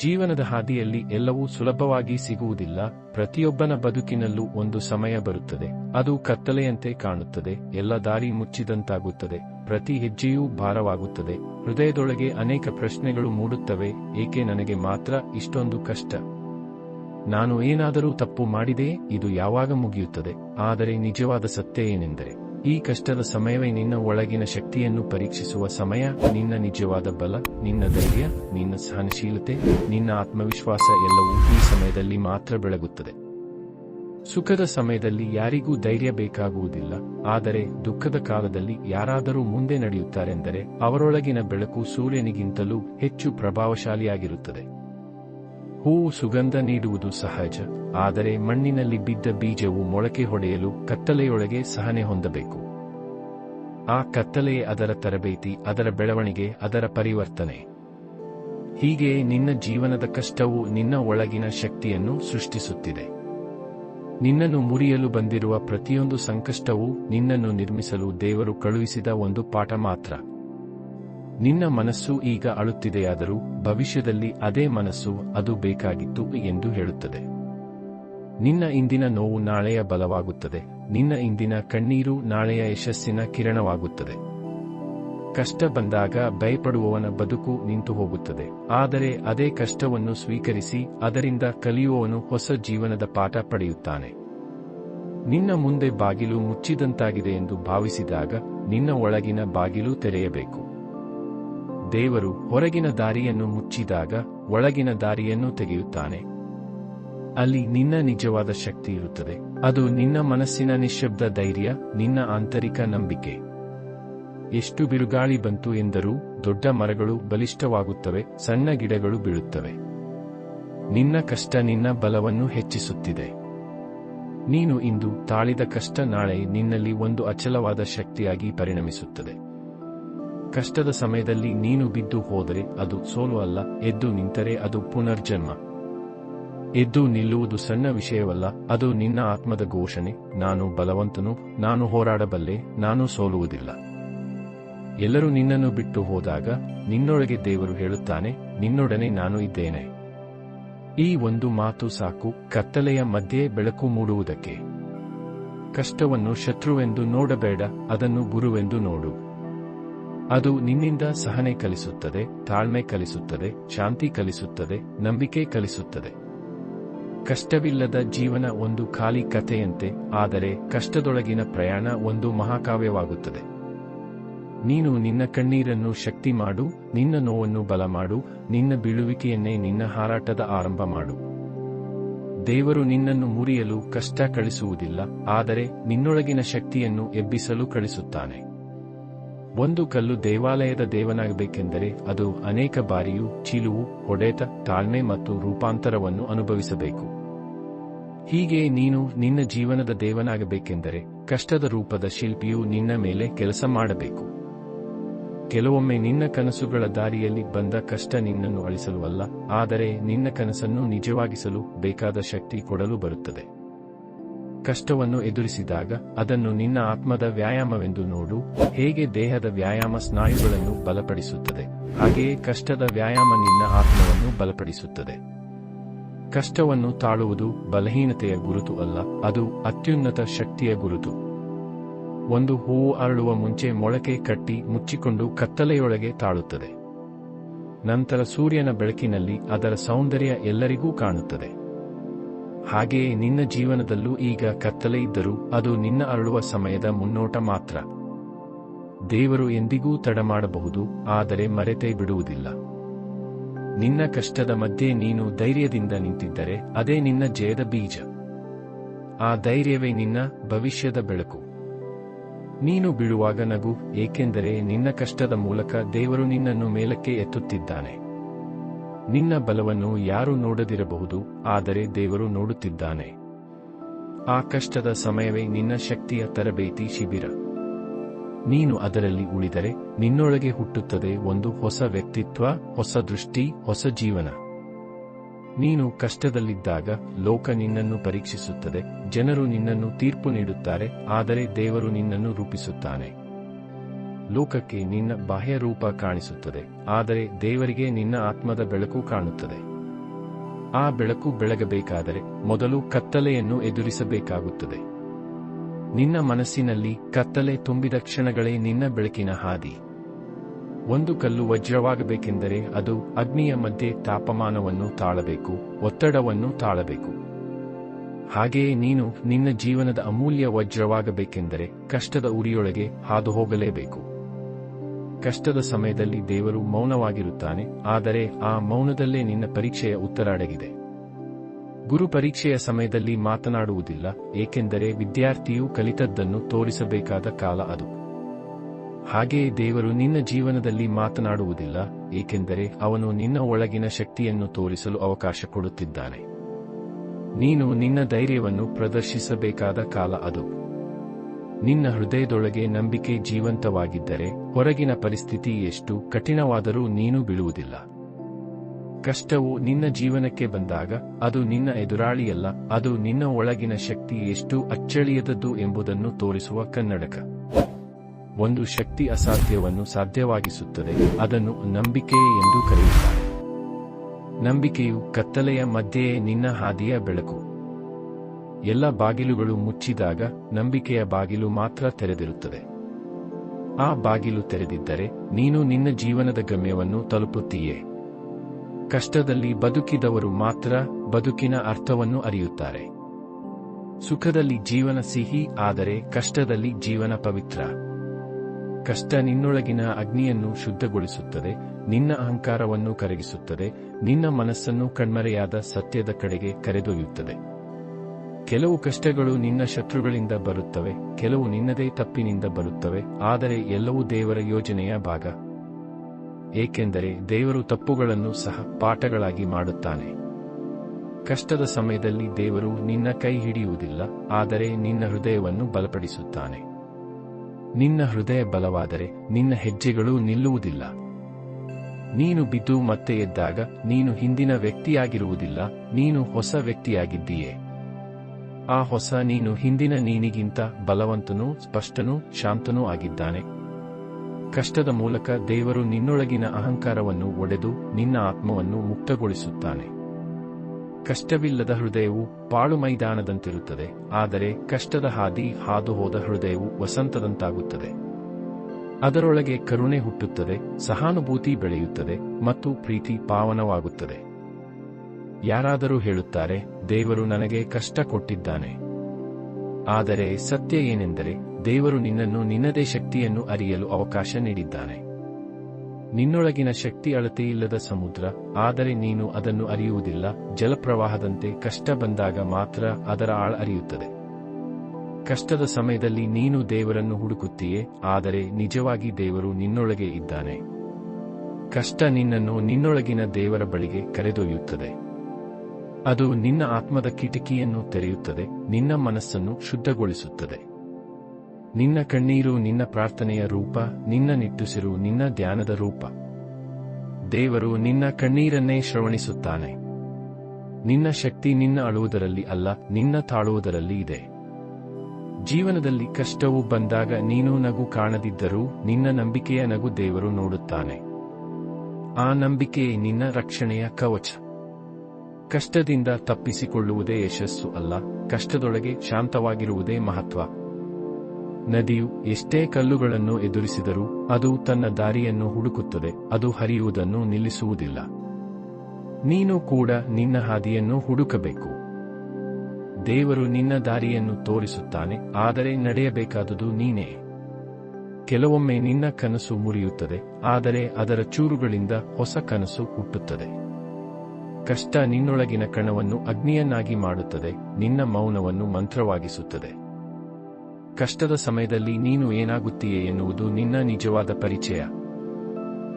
ಜೀವನದ ಹಾದಿಯಲ್ಲಿ ಎಲ್ಲವೂ ಸುಲಭವಾಗಿ ಸಿಗುವುದಿಲ್ಲ, ಪ್ರತಿಯೊಬ್ಬನ ಬದುಕಿನಲ್ಲೂ ಒಂದು ಸಮಯ ಬರುತ್ತದೆ. ಅದು ಕತ್ತಲೆಯಂತೆ ಕಾಣುತ್ತದೆ, ಎಲ್ಲ ದಾರಿ ಮುಚ್ಚಿದಂತಾಗುತ್ತದೆ, ಪ್ರತಿ ಹೆಜ್ಜೆಯೂ ಭಾರವಾಗುತ್ತದೆ. ಹೃದಯದೊಳಗೆ ಅನೇಕ ಪ್ರಶ್ನೆಗಳು ಮೂಡುತ್ತವೆ, ಏಕೆ ನನಗೆ ಮಾತ್ರ ಇಷ್ಟೊಂದು ಕಷ್ಟ? ನಾನು ಏನಾದರೂ ತಪ್ಪು ಮಾಡಿದೆ, ಇದು ಯಾವಾಗ ಮುಗಿಯುತ್ತದೆ? ಆದರೆ ನಿಜವಾದ ಸತ್ಯ ಏನೆಂದರೆ ಈ ಕಷ್ಟದ ಸಮಯವೇ ನಿನ್ನ ಒಳಗಿನ ಶಕ್ತಿಯನ್ನು ಪರೀಕ್ಷಿಸುವ ಸಮಯ. ನಿನ್ನ ನಿಜವಾದ ಬಲ, ನಿನ್ನ ಧೈರ್ಯ, ನಿನ್ನ ಸಹನಶೀಲತೆ, ನಿನ್ನ ಆತ್ಮವಿಶ್ವಾಸ ಎಲ್ಲವೂ ಈ ಸಮಯದಲ್ಲಿ ಮಾತ್ರ ಬೆಳಗುತ್ತದೆ. ಸುಖದ ಸಮಯದಲ್ಲಿ ಯಾರಿಗೂ ಧೈರ್ಯ ಬೇಕಾಗುವುದಿಲ್ಲ. ಆದರೆ ದುಃಖದ ಕಾಲದಲ್ಲಿ ಯಾರಾದರೂ ಮುಂದೆ ನಡೆಯುತ್ತಾರೆಂದರೆ ಅವರೊಳಗಿನ ಬೆಳಕು ಸೂರ್ಯನಿಗಿಂತಲೂ ಹೆಚ್ಚು ಪ್ರಭಾವಶಾಲಿಯಾಗಿರುತ್ತದೆ. ಹೂವು ಸುಗಂಧ ನೀಡುವುದು ಸಹಜ, ಆದರೆ ಮಣ್ಣಿನಲ್ಲಿ ಬಿದ್ದ ಬೀಜವು ಮೊಳಕೆ ಹೊಡೆಯಲು ಕತ್ತಲೆಯೊಳಗೆ ಸಹನೆ ಹೊಂದಬೇಕು. ಆ ಕತ್ತಲೆಯೇ ಅದರ ತರಬೇತಿ, ಅದರ ಬೆಳವಣಿಗೆ, ಅದರ ಪರಿವರ್ತನೆ. ಹೀಗೆ ನಿನ್ನ ಜೀವನದ ಕಷ್ಟವು ನಿನ್ನ ಒಳಗಿನ ಶಕ್ತಿಯನ್ನು ಸೃಷ್ಟಿಸುತ್ತಿದೆ. ನಿನ್ನನ್ನು ಮುರಿಯಲು ಬಂದಿರುವ ಪ್ರತಿಯೊಂದು ಸಂಕಷ್ಟವೂ ನಿನ್ನನ್ನು ನಿರ್ಮಿಸಲು ದೇವರು ಕಳುಹಿಸಿದ ಒಂದು ಪಾಠ ಮಾತ್ರ. ನಿನ್ನ ಮನಸ್ಸು ಈಗ ಅಳುತ್ತಿದೆಯಾದರೂ ಭವಿಷ್ಯದಲ್ಲಿ ಅದೇ ಮನಸ್ಸು ಅದು ಬೇಕಾಗಿತ್ತು ಎಂದು ಹೇಳುತ್ತದೆ. ನಿನ್ನ ಇಂದಿನ ನೋವು ನಾಳೆಯ ಬಲವಾಗುತ್ತದೆ. ನಿನ್ನ ಇಂದಿನ ಕಣ್ಣೀರು ನಾಳೆಯ ಯಶಸ್ಸಿನ ಕಿರಣವಾಗುತ್ತದೆ. ಕಷ್ಟ ಬಂದಾಗ ಭಯಪಡುವವನ ಬದುಕು ನಿಂತು ಹೋಗುತ್ತದೆ ಆದರೆ ಅದೇ ಕಷ್ಟವನ್ನು ಸ್ವೀಕರಿಸಿ ಅದರಿಂದ ಕಲಿಯುವವನು ಹೊಸ ಜೀವನದ ಪಾಠ ಪಡೆಯುತ್ತಾನೆ. ನಿನ್ನ ಮುಂದೆ ಬಾಗಿಲು ಮುಚ್ಚಿದಂತಾಗಿದೆ ಎಂದು ಭಾವಿಸಿದಾಗ ನಿನ್ನ ಒಳಗಿನ ಬಾಗಿಲು ತೆರೆಯಬೇಕು. ದೇವರು ಹೊರಗಿನ ದಾರಿಯನ್ನು ಮುಚ್ಚಿದಾಗ ಒಳಗಿನ ದಾರಿಯನ್ನು ತೆಗೆಯುತ್ತಾನೆ. ಅಲ್ಲಿ ನಿನ್ನ ನಿಜವಾದ ಶಕ್ತಿ ಇರುತ್ತದೆ. ಅದು ನಿನ್ನ ಮನಸ್ಸಿನ ನಿಶಬ್ದ ಧೈರ್ಯ, ನಿನ್ನ ಆಂತರಿಕ ನಂಬಿಕೆ. ಎಷ್ಟು ಬಿರುಗಾಳಿ ಬಂತು ಎಂದರೂ ದೊಡ್ಡ ಮರಗಳು ಬಲಿಷ್ಠವಾಗುತ್ತವೆ, ಸಣ್ಣ ಗಿಡಗಳು ಬೀಳುತ್ತವೆ. ನಿನ್ನ ಕಷ್ಟ ನಿನ್ನ ಬಲವನ್ನು ಹೆಚ್ಚಿಸುತ್ತಿದೆ. ನೀನು ಇಂದು ತಾಳಿದ ಕಷ್ಟ ನಾಳೆ ನಿನ್ನಲ್ಲಿ ಒಂದು ಅಚಲವಾದ ಶಕ್ತಿಯಾಗಿ ಪರಿಣಮಿಸುತ್ತದೆ. ಕಷ್ಟದ ಸಮಯದಲ್ಲಿ ನೀನು ಬಿದ್ದು ಹೋದರೆ ಅದು ಸೋಲು ಅಲ್ಲ, ಎದ್ದು ನಿಂತರೆ ಅದು ಪುನರ್ಜನ್ಮ. ಎದ್ದು ನಿಲ್ಲುವುದು ಸಣ್ಣ ವಿಷಯವಲ್ಲ, ಅದು ನಿನ್ನ ಆತ್ಮದ ಘೋಷಣೆ, ನಾನು ಬಲವಂತನು, ನಾನು ಹೋರಾಡಬಲ್ಲೆ, ನಾನು ಸೋಲುವುದಿಲ್ಲ. ಎಲ್ಲರೂ ನಿನ್ನನ್ನು ಬಿಟ್ಟು ಹೋದಾಗ, ನಿನ್ನೊಳಗೆ ದೇವರು ಹೇಳುತ್ತಾನೆ, ನಿನ್ನೊಡನೆ ನಾನು ಇದ್ದೇನೆ. ಈ ಒಂದು ಮಾತು ಸಾಕು, ಕತ್ತಲೆಯ ಮಧ್ಯೆ ಬೆಳಕು ಮೂಡುವುದಕ್ಕೆ. ಕಷ್ಟವನ್ನು ಶತ್ರುವೆಂದು ನೋಡಬೇಡ, ಅದನ್ನು ಗುರುವೆಂದು ನೋಡು. ಅದು ನಿನ್ನಿಂದ ಸಹನೆ ಕಲಿಸುತ್ತದೆ, ತಾಳ್ಮೆ ಕಲಿಸುತ್ತದೆ, ಶಾಂತಿ ಕಲಿಸುತ್ತದೆ, ನಂಬಿಕೆ ಕಲಿಸುತ್ತದೆ. ಕಷ್ಟವಿಲ್ಲದ ಜೀವನ ಒಂದು ಖಾಲಿ ಕಥೆಯಂತೆ, ಆದರೆ ಕಷ್ಟದೊಳಗಿನ ಪ್ರಯಾಣ ಒಂದು ಮಹಾಕಾವ್ಯವಾಗುತ್ತದೆ. ನೀನು ನಿನ್ನ ಕಣ್ಣೀರನ್ನು ಶಕ್ತಿ ಮಾಡು, ನಿನ್ನ ನೋವನ್ನು ಬಲ ಮಾಡು, ನಿನ್ನ ಬೀಳುವಿಕೆಯನ್ನೇ ನಿನ್ನ ಹಾರಾಟದ ಆರಂಭ ಮಾಡು. ದೇವರು ನಿನ್ನನ್ನು ಮುರಿಯಲು ಕಷ್ಟ ಕಳಿಸುವುದಿಲ್ಲ, ಆದರೆ ನಿನ್ನೊಳಗಿನ ಶಕ್ತಿಯನ್ನು ಎಬ್ಬಿಸಲು ಕಳಿಸುತ್ತಾನೆ. ಒಂದು ಕಲ್ಲು ದೇವಾಲಯದ ದೇವನಾಗಬೇಕೆಂದರೆ ಅದು ಅನೇಕ ಬಾರಿಯೂ ಚಿಲುವು, ಹೊಡೆತ, ತಾಳ್ಮೆ ಮತ್ತು ರೂಪಾಂತರವನ್ನು ಅನುಭವಿಸಬೇಕು. ಹೀಗೆ ನೀನು ನಿನ್ನ ಜೀವನದ ದೇವನಾಗಬೇಕೆಂದರೆ ಕಷ್ಟದ ರೂಪದ ಶಿಲ್ಪಿಯು ನಿನ್ನ ಮೇಲೆ ಕೆಲಸ ಮಾಡಬೇಕು. ಕೆಲವೊಮ್ಮೆ ನಿನ್ನ ಕನಸುಗಳ ದಾರಿಯಲ್ಲಿ ಬಂದ ಕಷ್ಟ ನಿನ್ನನ್ನು ಅಳಿಸಲು ಅಲ್ಲ, ಆದರೆ ನಿನ್ನ ಕನಸನ್ನು ನಿಜವಾಗಿಸಲು ಬೇಕಾದ ಶಕ್ತಿ ಕೊಡಲು ಬರುತ್ತದೆ. ಕಷ್ಟವನ್ನು ಎದುರಿಸಿದಾಗ ಅದನ್ನು ನಿನ್ನ ಆತ್ಮದ ವ್ಯಾಯಾಮವೆಂದು ನೋಡು. ಹೇಗೆ ದೇಹದ ವ್ಯಾಯಾಮ ಸ್ನಾಯುಗಳನ್ನು ಬಲಪಡಿಸುತ್ತದೆ. ಹಾಗೆಯೇ ಕಷ್ಟದ ವ್ಯಾಯಾಮ ನಿನ್ನ ಆತ್ಮವನ್ನು ಬಲಪಡಿಸುತ್ತದೆ. ಕಷ್ಟವನ್ನು ತಾಳುವುದು ಬಲಹೀನತೆಯ ಗುರುತು ಅಲ್ಲ, ಅದು ಅತ್ಯುನ್ನತ ಶಕ್ತಿಯ ಗುರುತು. ಒಂದು ಹೂವು ಅರಳುವ ಮುಂಚೆ ಮೊಳಕೆ ಕಟ್ಟಿ ಮುಚ್ಚಿಕೊಂಡು ಕತ್ತಲೆಯೊಳಗೆ ತಾಳುತ್ತದೆ. ನಂತರ ಸೂರ್ಯನ ಬೆಳಕಿನಲ್ಲಿ ಅದರ ಸೌಂದರ್ಯ ಎಲ್ಲರಿಗೂ ಕಾಣುತ್ತದೆ. ಹಾಗೆಯೇ ನಿನ್ನ ಜೀವನದಲ್ಲೂ ಈಗ ಕತ್ತಲೆ ಇದ್ದರೂ ಅದು ನಿನ್ನ ಅರಳುವ ಸಮಯದ ಮುನ್ನೋಟ ಮಾತ್ರ. ದೇವರು ಎಂದಿಗೂ ತಡಮಾಡಬಹುದು, ಆದರೆ ಮರೆತೇ ಬಿಡುವುದಿಲ್ಲ. ನಿನ್ನ ಕಷ್ಟದ ಮಧ್ಯೆ ನೀನು ಧೈರ್ಯದಿಂದ ನಿಂತಿದ್ದರೆ ಅದೇ ನಿನ್ನ ಜಯದ ಬೀಜ. ಆ ಧೈರ್ಯವೇ ನಿನ್ನ ಭವಿಷ್ಯದ ಬೆಳಕು. ನೀನು ಬಿಡುವಾಗ ನಗು, ಏಕೆಂದರೆ ನಿನ್ನ ಕಷ್ಟದ ಮೂಲಕ ದೇವರು ನಿನ್ನನ್ನು ಮೇಲಕ್ಕೆ ಎತ್ತುತ್ತಿದ್ದಾನೆ. ನಿನ್ನ ಬಲವನ್ನು ಯಾರು ನೋಡದಿರಬಹುದು, ಆದರೆ ದೇವರು ನೋಡುತ್ತಿದ್ದಾನೆ. ಆ ಕಷ್ಟದ ಸಮಯವೇ ನಿನ್ನ ಶಕ್ತಿಯ ತರಬೇತಿ ಶಿಬಿರ. ನೀನು ಅದರಲ್ಲಿ ಉಳಿದರೆ ನಿನ್ನೊಳಗೆ ಹುಟ್ಟುತ್ತದೆ ಒಂದು ಹೊಸ ವ್ಯಕ್ತಿತ್ವ, ಹೊಸ ದೃಷ್ಟಿ, ಹೊಸ ಜೀವನ. ನೀನು ಕಷ್ಟದಲ್ಲಿದ್ದಾಗ ಲೋಕ ನಿನ್ನನ್ನು ಪರೀಕ್ಷಿಸುತ್ತದೆ, ಜನರು ನಿನ್ನನ್ನು ತೀರ್ಪು ನೀಡುತ್ತಾರೆ, ಆದರೆ ದೇವರು ನಿನ್ನನ್ನು ರೂಪಿಸುತ್ತಾನೆ. ಲೋಕಕ್ಕೆ ನಿನ್ನ ಬಾಹ್ಯ ರೂಪ ಕಾಣಿಸುತ್ತದೆ, ಆದರೆ ದೇವರಿಗೆ ನಿನ್ನ ಆತ್ಮದ ಬೆಳಕು ಕಾಣುತ್ತದೆ. ಆ ಬೆಳಕು ಬೆಳಗಬೇಕಾದರೆ ಮೊದಲು ಕತ್ತಲೆಯನ್ನು ಎದುರಿಸಬೇಕಾಗುತ್ತದೆ. ನಿನ್ನ ಮನಸ್ಸಿನಲ್ಲಿ ಕತ್ತಲೆ ತುಂಬಿದ ಕ್ಷಣಗಳೇ ನಿನ್ನ ಬೆಳಕಿನ ಹಾದಿ. ಒಂದು ಕಲ್ಲು ವಜ್ರವಾಗಬೇಕೆಂದರೆ ಅದು ಅಗ್ನಿಯ ಮಧ್ಯೆ ತಾಪಮಾನವನ್ನು ತಾಳಬೇಕು, ಒತ್ತಡವನ್ನು ತಾಳಬೇಕು. ಹಾಗೆಯೇ ನೀನು ನಿನ್ನ ಜೀವನದ ಅಮೂಲ್ಯ ವಜ್ರವಾಗಬೇಕೆಂದರೆ ಕಷ್ಟದ ಉರಿಯೊಳಗೆ ಹಾದು ಹೋಗಲೇಬೇಕು ಕಷ್ಟದ ಸಮಯದಲ್ಲಿ ದೇವರು ಮೌನವಾಗಿರುತ್ತಾನೆ, ಆದರೆ ಆ ಮೌನದಲ್ಲೇ ನಿನ್ನ ಪರೀಕ್ಷೆಯ ಉತ್ತರ ಅಡಗಿದೆ. ಗುರು ಪರೀಕ್ಷೆಯ ಸಮಯದಲ್ಲಿ ಮಾತನಾಡುವುದಿಲ್ಲ, ಏಕೆಂದರೆ ವಿದ್ಯಾರ್ಥಿಯು ಕಲಿತದ್ದನ್ನು ತೋರಿಸಬೇಕಾದ ಕಾಲ ಅದು. ಹಾಗೆಯೇ ದೇವರು ನಿನ್ನ ಜೀವನದಲ್ಲಿ ಮಾತನಾಡುವುದಿಲ್ಲ, ಏಕೆಂದರೆ ಅವನು ನಿನ್ನ ಒಳಗಿನ ಶಕ್ತಿಯನ್ನು ತೋರಿಸಲು ಅವಕಾಶ ಕೊಡುತ್ತಿದ್ದಾನೆ. ನೀನು ನಿನ್ನ ಧೈರ್ಯವನ್ನು ಪ್ರದರ್ಶಿಸಬೇಕಾದ ಕಾಲ ಅದು. ನಿನ್ನ ಹೃದಯದೊಳಗೆ ನಂಬಿಕೆ ಜೀವಂತವಾಗಿದ್ದರೆ ಹೊರಗಿನ ಪರಿಸ್ಥಿತಿ ಎಷ್ಟು ಕಠಿಣವಾದರೂ ನೀನು ಬೀಳುವುದಿಲ್ಲ. ಕಷ್ಟವು ನಿನ್ನ ಜೀವನಕ್ಕೆ ಬಂದಾಗ ಅದು ನಿನ್ನ ಎದುರಾಳಿಯಲ್ಲ, ಅದು ನಿನ್ನ ಒಳಗಿನ ಶಕ್ತಿ ಎಷ್ಟು ಅಚ್ಚಳಿಯದದ್ದು ಎಂಬುದನ್ನು ತೋರಿಸುವ ಕನ್ನಡಕ. ಒಂದು ಶಕ್ತಿ ಅಸಾಧ್ಯವನ್ನು ಸಾಧ್ಯವಾಗಿಸುತ್ತದೆ, ಅದನ್ನು ನಂಬಿಕೆ ಎಂದು ಕರೆಯುತ್ತಾರೆ. ನಂಬಿಕೆಯು ಕತ್ತಲೆಯ ಮಧ್ಯೆಯೇ ನಿನ್ನ ಹಾದಿಯ ಬೆಳಕು. ಎಲ್ಲ ಬಾಗಿಲುಗಳು ಮುಚ್ಚಿದಾಗ ನಂಬಿಕೆಯ ಬಾಗಿಲು ಮಾತ್ರ ತೆರೆದಿರುತ್ತದೆ. ಆ ಬಾಗಿಲು ತೆರೆದಿದ್ದರೆ ನೀನು ನಿನ್ನ ಜೀವನದ ಗಮ್ಯವನ್ನು ತಲುಪುತ್ತೀಯೇ. ಕಷ್ಟದಲ್ಲಿ ಬದುಕಿದವರು ಮಾತ್ರ ಬದುಕಿನ ಅರ್ಥವನ್ನು ಅರಿಯುತ್ತಾರೆ. ಸುಖದಲ್ಲಿ ಜೀವನ ಸಿಹಿ, ಆದರೆ ಕಷ್ಟದಲ್ಲಿ ಜೀವನ ಪವಿತ್ರ. ಕಷ್ಟ ನಿನ್ನೊಳಗಿನ ಅಗ್ನಿಯನ್ನು ಶುದ್ಧಗೊಳಿಸುತ್ತದೆ, ನಿನ್ನ ಅಹಂಕಾರವನ್ನು ಕರಗಿಸುತ್ತದೆ, ನಿನ್ನ ಮನಸ್ಸನ್ನು ಕಣ್ಮರೆಯಾದ ಸತ್ಯದ ಕಡೆಗೆ ಕರೆದೊಯ್ಯುತ್ತದೆ. ಕೆಲವು ಕಷ್ಟಗಳು ನಿನ್ನ ಶತ್ರುಗಳಿಂದ ಬರುತ್ತವೆ, ಕೆಲವು ನಿನ್ನದೇ ತಪ್ಪಿನಿಂದ ಬರುತ್ತವೆ, ಆದರೆ ಎಲ್ಲವೂ ದೇವರ ಯೋಜನೆಯ ಭಾಗ. ಏಕೆಂದರೆ ದೇವರು ತಪ್ಪುಗಳನ್ನು ಸಹ ಪಾಠಗಳಾಗಿ ಮಾಡುತ್ತಾನೆ. ಕಷ್ಟದ ಸಮಯದಲ್ಲಿ ದೇವರು ನಿನ್ನ ಕೈ ಹಿಡಿಯುವುದಿಲ್ಲ, ಆದರೆ ನಿನ್ನ ಹೃದಯವನ್ನು ಬಲಪಡಿಸುತ್ತಾನೆ. ನಿನ್ನ ಹೃದಯ ಬಲವಾದರೆ ನಿನ್ನ ಹೆಜ್ಜೆಗಳು ನಿಲ್ಲುವುದಿಲ್ಲ. ನೀನು ಬಿದ್ದು ಮತ್ತೆ ಎದ್ದಾಗ ನೀನು ಹಿಂದಿನ ವ್ಯಕ್ತಿಯಾಗಿರುವುದಿಲ್ಲ, ನೀನು ಹೊಸ ವ್ಯಕ್ತಿಯಾಗಿದ್ದೀಯೆ. ಆ ಹೊಸ ನೀನು ಹಿಂದಿನ ನೀನಿಗಿಂತ ಬಲವಂತನೂ ಸ್ಪಷ್ಟನೂ ಶಾಂತನೂ ಆಗಿದ್ದಾನೆ. ಕಷ್ಟದ ಮೂಲಕ ದೇವರು ನಿನ್ನೊಳಗಿನ ಅಹಂಕಾರವನ್ನು ಒಡೆದು ನಿನ್ನ ಆತ್ಮವನ್ನು ಮುಕ್ತಗೊಳಿಸುತ್ತಾನೆ. ಕಷ್ಟವಿಲ್ಲದ ಹೃದಯವು ಪಾಳು ಮೈದಾನದಂತಿರುತ್ತದೆ, ಆದರೆ ಕಷ್ಟದ ಹಾದಿ ಹಾದು ಹೋದ ಹೃದಯವು ವಸಂತದಂತಾಗುತ್ತದೆ. ಅದರೊಳಗೆ ಕರುಣೆ ಹುಟ್ಟುತ್ತದೆ, ಸಹಾನುಭೂತಿ ಬೆಳೆಯುತ್ತದೆ ಮತ್ತು ಪ್ರೀತಿ ಪಾವನವಾಗುತ್ತದೆ. ಯಾರಾದರೂ ಹೇಳುತ್ತಾರೆ ದೇವರು ನನಗೆ ಕಷ್ಟ ಕೊಟ್ಟಿದ್ದಾನೆ ಆದರೆ ಸತ್ಯ ಏನೆಂದರೆ, ದೇವರು ನಿನ್ನನ್ನು ನಿನ್ನದೇ ಶಕ್ತಿಯನ್ನು ಅರಿಯಲು ಅವಕಾಶ ನೀಡಿದ್ದಾನೆ. ನಿನ್ನೊಳಗಿನ ಶಕ್ತಿ ಅಳತೆಯಿಲ್ಲದ ಸಮುದ್ರ, ಆದರೆ ನೀನು ಅದನ್ನು ಅರಿಯುವುದಿಲ್ಲ, ಜಲಪ್ರವಾಹದಂತೆ ಕಷ್ಟ ಬಂದಾಗ ಮಾತ್ರ ಅದರ ಆಳ ಅರಿಯುತ್ತದೆ. ಕಷ್ಟದ ಸಮಯದಲ್ಲಿ ನೀನು ದೇವರನ್ನು ಹುಡುಕುತ್ತೀಯೇ, ಆದರೆ ನಿಜವಾಗಿ ದೇವರು ನಿನ್ನೊಳಗೆ ಇದ್ದಾನೆ. ಕಷ್ಟ ನಿನ್ನನ್ನು ನಿನ್ನೊಳಗಿನ ದೇವರ ಬಳಿಗೆ ಕರೆದೊಯ್ಯುತ್ತದೆ. ಅದು ನಿನ್ನ ಆತ್ಮದ ಕಿಟಕಿಯನ್ನು ತೆರೆಯುತ್ತದೆ, ನಿನ್ನ ಮನಸ್ಸನ್ನು ಶುದ್ಧಗೊಳಿಸುತ್ತದೆ. ನಿನ್ನ ಕಣ್ಣೀರು ನಿನ್ನ ಪ್ರಾರ್ಥನೆಯ ರೂಪ, ನಿನ್ನ ನಿಟ್ಟುಸಿರು ನಿನ್ನ ಧ್ಯಾನದ ರೂಪ. ದೇವರು ನಿನ್ನ ಕಣ್ಣೀರನ್ನೇ ಶ್ರವಣಿಸುತ್ತಾನೆ. ನಿನ್ನ ಶಕ್ತಿ ನಿನ್ನ ಅಳುವುದರಲ್ಲಿ ಅಲ್ಲ, ನಿನ್ನ ತಾಳುವುದರಲ್ಲಿ ಇದೆ. ಜೀವನದಲ್ಲಿ ಕಷ್ಟವು ಬಂದಾಗ ನೀನು ನಗು ಕಾಣದಿದ್ದರೂ, ನಿನ್ನ ನಂಬಿಕೆಯ ನಗು ದೇವರು ನೋಡುತ್ತಾನೆ. ಆ ನಂಬಿಕೆಯೇ ನಿನ್ನ ರಕ್ಷಣೆಯ ಕವಚ. ಕಷ್ಟದಿಂದ ತಪ್ಪಿಸಿಕೊಳ್ಳುವುದೇ ಯಶಸ್ಸು ಅಲ್ಲ, ಕಷ್ಟದೊಳಗೆ ಶಾಂತವಾಗಿರುವುದೇ ಮಹತ್ವ. ನದಿಯು ಎಷ್ಟೇ ಕಲ್ಲುಗಳನ್ನು ಎದುರಿಸಿದರೂ ಅದು ತನ್ನ ದಾರಿಯನ್ನು ಹುಡುಕುತ್ತದೆ, ಅದು ಹರಿಯುವುದನ್ನು ನಿಲ್ಲಿಸುವುದಿಲ್ಲ. ನೀನು ಕೂಡ ನಿನ್ನ ಹಾದಿಯನ್ನು ಹುಡುಕಬೇಕು. ದೇವರು ನಿನ್ನ ದಾರಿಯನ್ನು ತೋರಿಸುತ್ತಾನೆ, ಆದರೆ ನಡೆಯಬೇಕಾದುದು ನೀನೇ. ಕೆಲವೊಮ್ಮೆ ನಿನ್ನ ಕನಸು ಮುರಿಯುತ್ತದೆ, ಆದರೆ ಅದರ ಚೂರುಗಳಿಂದ ಹೊಸ ಕನಸು ಹುಟ್ಟುತ್ತದೆ. ಕಷ್ಟ ನಿನ್ನೊಳಗಿನ ಕಣವನ್ನು ಅಗ್ನಿಯನ್ನಾಗಿ ಮಾಡುತ್ತದೆ, ನಿನ್ನ ಮೌನವನ್ನು ಮಂತ್ರವಾಗಿಸುತ್ತದೆ. ಕಷ್ಟದ ಸಮಯದಲ್ಲಿ ನೀನು ಏನಾಗುತ್ತೀಯೆ ಎನ್ನುವುದು ನಿನ್ನ ನಿಜವಾದ ಪರಿಚಯ.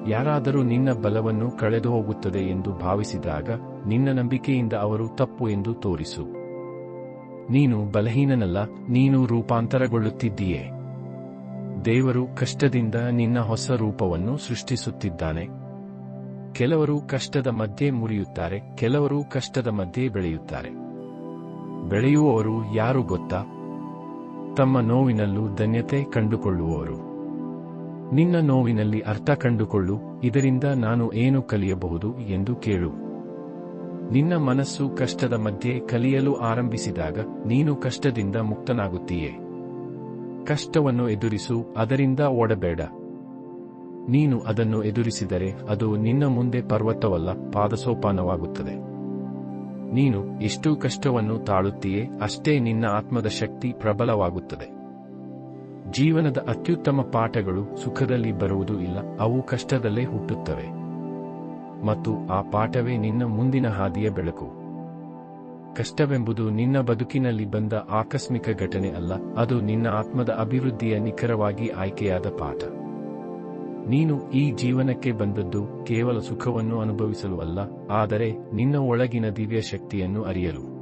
ಯಾರಾದರೂ ನಿನ್ನ ಬಲವನ್ನು ಕಳೆದು ಹೋಗುತ್ತದೆ ಎಂದು ಭಾವಿಸಿದಾಗ, ನಿನ್ನ ನಂಬಿಕೆಯಿಂದ ಅವರು ತಪ್ಪು ಎಂದು ತೋರಿಸು. ನೀನು ಬಲಹೀನನಲ್ಲ, ನೀನು ರೂಪಾಂತರಗೊಳ್ಳುತ್ತಿದ್ದೀಯೇ. ದೇವರು ಕಷ್ಟದಿಂದ ನಿನ್ನ ಹೊಸ ರೂಪವನ್ನು ಸೃಷ್ಟಿಸುತ್ತಿದ್ದಾನೆ. ಕೆಲವರು ಕಷ್ಟದ ಮಧ್ಯೆ ಮುರಿಯುತ್ತಾರೆ, ಕೆಲವರು ಕಷ್ಟದ ಮಧ್ಯೆ ಬೆಳೆಯುತ್ತಾರೆ. ಬೆಳೆಯುವವರು ಯಾರು ಗೊತ್ತಾ? ತಮ್ಮ ನೋವಿನಲ್ಲೂ ಧನ್ಯತೆ ಕಂಡುಕೊಳ್ಳುವವರು. ನಿನ್ನ ನೋವಿನಲ್ಲಿ ಅರ್ಥ ಕಂಡುಕೊಳ್ಳು, ಇದರಿಂದ ನಾನು ಏನು ಕಲಿಯಬಹುದು ಎಂದು ಕೇಳು. ನಿನ್ನ ಮನಸ್ಸು ಕಷ್ಟದ ಮಧ್ಯೆ ಕಲಿಯಲು ಆರಂಭಿಸಿದಾಗ ನೀನು ಕಷ್ಟದಿಂದ ಮುಕ್ತನಾಗುತ್ತೀಯೆ. ಕಷ್ಟವನ್ನು ಎದುರಿಸು, ಅದರಿಂದ ಓಡಬೇಡ. ನೀನು ಅದನ್ನು ಎದುರಿಸಿದರೆ ಅದು ನಿನ್ನ ಮುಂದೆ ಪರ್ವತವಲ್ಲ, ಪಾದಸೋಪಾನವಾಗುತ್ತದೆ. ನೀನು ಎಷ್ಟು ಕಷ್ಟವನ್ನು ತಾಳುತ್ತೀಯೇ, ಅಷ್ಟೇ ನಿನ್ನ ಆತ್ಮದ ಶಕ್ತಿ ಪ್ರಬಲವಾಗುತ್ತದೆ. ಜೀವನದ ಅತ್ಯುತ್ತಮ ಪಾಠಗಳು ಸುಖದಲ್ಲಿ ಬರುವುದೂ ಇಲ್ಲ, ಅವು ಕಷ್ಟದಲ್ಲೇ ಹುಟ್ಟುತ್ತವೆ. ಮತ್ತು ಆ ಪಾಠವೇ ನಿನ್ನ ಮುಂದಿನ ಹಾದಿಯ ಬೆಳಕು. ಕಷ್ಟವೆಂಬುದು ನಿನ್ನ ಬದುಕಿನಲ್ಲಿ ಬಂದ ಆಕಸ್ಮಿಕ ಘಟನೆ ಅಲ್ಲ, ಅದು ನಿನ್ನ ಆತ್ಮದ ಅಭಿವೃದ್ಧಿಯ ನಿಖರವಾಗಿ ಆಯ್ಕೆಯಾದ ಪಾಠ. ನೀನು ಈ ಜೀವನಕ್ಕೆ ಬಂದದ್ದು ಕೇವಲ ಸುಖವನ್ನು ಅನುಭವಿಸಲು ಅಲ್ಲ, ಆದರೆ ನಿನ್ನ ಒಳಗಿನ ದಿವ್ಯ ಶಕ್ತಿಯನ್ನು ಅರಿಯಲು.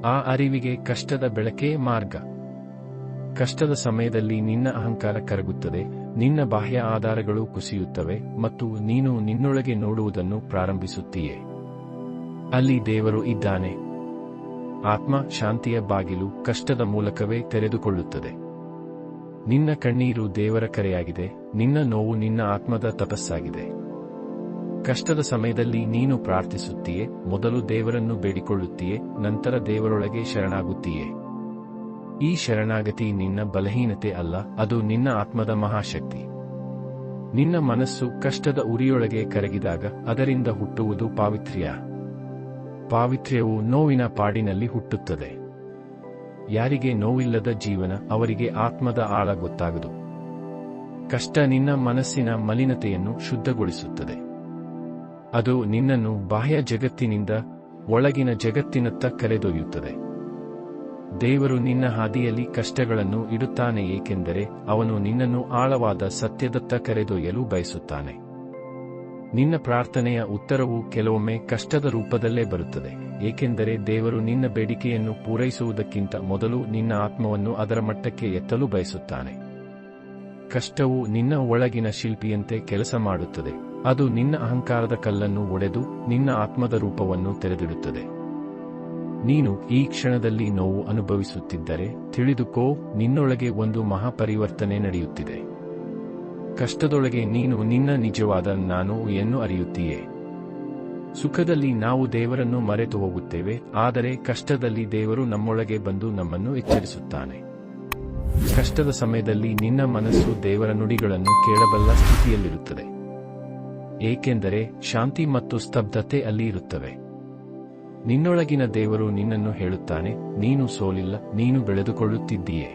ಆ ಅರಿವಿಗೆ ಕಷ್ಟದ ಬೆಳಕೇ ಮಾರ್ಗ. ಕಷ್ಟದ ಸಮಯದಲ್ಲಿ ನಿನ್ನ ಅಹಂಕಾರ ಕರಗುತ್ತದೆ, ನಿನ್ನ ಬಾಹ್ಯ ಆಧಾರಗಳು ಕುಸಿಯುತ್ತವೆ, ಮತ್ತು ನೀನು ನಿನ್ನೊಳಗೆ ನೋಡುವುದನ್ನು ಪ್ರಾರಂಭಿಸುತ್ತೀಯೇ. ಅಲ್ಲಿ ದೇವರು ಇದ್ದಾನೆ. ಆತ್ಮ ಶಾಂತಿಯ ಬಾಗಿಲು ಕಷ್ಟದ ಮೂಲಕವೇ ತೆರೆದುಕೊಳ್ಳುತ್ತದೆ. ನಿನ್ನ ಕಣ್ಣೀರು ದೇವರ ಕರೆಯಾಗಿದೆ, ನಿನ್ನ ನೋವು ನಿನ್ನ ಆತ್ಮದ ತಪಸ್ಸಾಗಿದೆ. ಕಷ್ಟದ ಸಮಯದಲ್ಲಿ ನೀನು ಪ್ರಾರ್ಥಿಸುತ್ತೀಯೇ, ಮೊದಲು ದೇವರನ್ನು ಬೇಡಿಕೊಳ್ಳುತ್ತೀಯೇ, ನಂತರ ದೇವರೊಳಗೆ ಶರಣಾಗುತ್ತೀಯೇ. ಈ ಶರಣಾಗತಿ ನಿನ್ನ ಬಲಹೀನತೆ ಅಲ್ಲ, ಅದು ನಿನ್ನ ಆತ್ಮದ ಮಹಾಶಕ್ತಿ. ನಿನ್ನ ಮನಸ್ಸು ಕಷ್ಟದ ಉರಿಯೊಳಗೆ ಕರಗಿದಾಗ ಅದರಿಂದ ಹುಟ್ಟುವುದು ಪಾವಿತ್ರ್ಯ. ಪಾವಿತ್ರ್ಯವು ನೋವಿನ ಪಾಡಿನಲ್ಲಿ ಹುಟ್ಟುತ್ತದೆ. ಯಾರಿಗೆ ನೋವಿಲ್ಲದ ಜೀವನ ಅವರಿಗೆ ಆತ್ಮದ ಆಳ ಗೊತ್ತಾಗದು. ಕಷ್ಟ ನಿನ್ನ ಮನಸ್ಸಿನ ಮಲಿನತೆಯನ್ನು ಶುದ್ಧಗೊಳಿಸುತ್ತದೆ. ಅದು ನಿನ್ನನ್ನು ಬಾಹ್ಯ ಜಗತ್ತಿನಿಂದ ಒಳಗಿನ ಜಗತ್ತಿನತ್ತ ಕರೆದೊಯ್ಯುತ್ತದೆ. ದೇವರು ನಿನ್ನ ಹಾದಿಯಲ್ಲಿ ಕಷ್ಟಗಳನ್ನು ಇಡುತ್ತಾನೆ ಏಕೆಂದರೆ ಅವನು ನಿನ್ನನ್ನು ಆಳವಾದ ಸತ್ಯದತ್ತ ಕರೆದೊಯ್ಯಲು ಬಯಸುತ್ತಾನೆ. ನಿನ್ನ ಪ್ರಾರ್ಥನೆಯ ಉತ್ತರವು ಕೆಲವೊಮ್ಮೆ ಕಷ್ಟದ ರೂಪದಲ್ಲೇ ಬರುತ್ತದೆ, ಏಕೆಂದರೆ ದೇವರು ನಿನ್ನ ಬೇಡಿಕೆಯನ್ನು ಪೂರೈಸುವುದಕ್ಕಿಂತ ಮೊದಲು ನಿನ್ನ ಆತ್ಮವನ್ನು ಅದರ ಮಟ್ಟಕ್ಕೆ ಎತ್ತಲು ಬಯಸುತ್ತಾನೆ. ಕಷ್ಟವು ನಿನ್ನ ಒಳಗಿನ ಶಿಲ್ಪಿಯಂತೆ ಕೆಲಸ ಮಾಡುತ್ತದೆ, ಅದು ನಿನ್ನ ಅಹಂಕಾರದ ಕಲ್ಲನ್ನು ಒಡೆದು ನಿನ್ನ ಆತ್ಮದ ರೂಪವನ್ನು ತೆರೆದಿಡುತ್ತದೆ. ನೀನು ಈ ಕ್ಷಣದಲ್ಲಿ ನೋವು ಅನುಭವಿಸುತ್ತಿದ್ದರೆ ತಿಳಿದುಕೋ, ನಿನ್ನೊಳಗೆ ಒಂದು ಮಹಾಪರಿವರ್ತನೆ ನಡೆಯುತ್ತಿದೆ. ಕಷ್ಟದೊಳಗೆ ನೀನು ನಿನ್ನ ನಿಜವಾದ ನಾನು ಎನ್ನು ಅರಿಯುತ್ತೀಯೇ. ಸುಖದಲ್ಲಿ ನಾವು ದೇವರನ್ನು ಮರೆತು ಹೋಗುತ್ತೇವೆ, ಆದರೆ ಕಷ್ಟದಲ್ಲಿ ದೇವರು ನಮ್ಮೊಳಗೆ ಬಂದು ನಮ್ಮನ್ನು ಎಚ್ಚರಿಸುತ್ತಾನೆ. ಕಷ್ಟದ ಸಮಯದಲ್ಲಿ ನಿನ್ನ ಮನಸ್ಸು ದೇವರ ನುಡಿಗಳನ್ನು ಕೇಳಬಲ್ಲ ಸ್ಥಿತಿಯಲ್ಲಿರುತ್ತದೆ. ಏಕೆಂದರೆ ಶಾಂತಿ ಮತ್ತು ಸ್ತಬ್ಧತೆ ಅಲ್ಲಿ ಇರುತ್ತವೆ. ನಿನ್ನೊಳಗಿನ ದೇವರು ನಿನ್ನನ್ನು ಹೇಳುತ್ತಾನೆ, ನೀನು ಸೋಲಿಲ್ಲ, ನೀನು ಬೆಳೆದುಕೊಳ್ಳುತ್ತಿದ್ದೀಯೇ.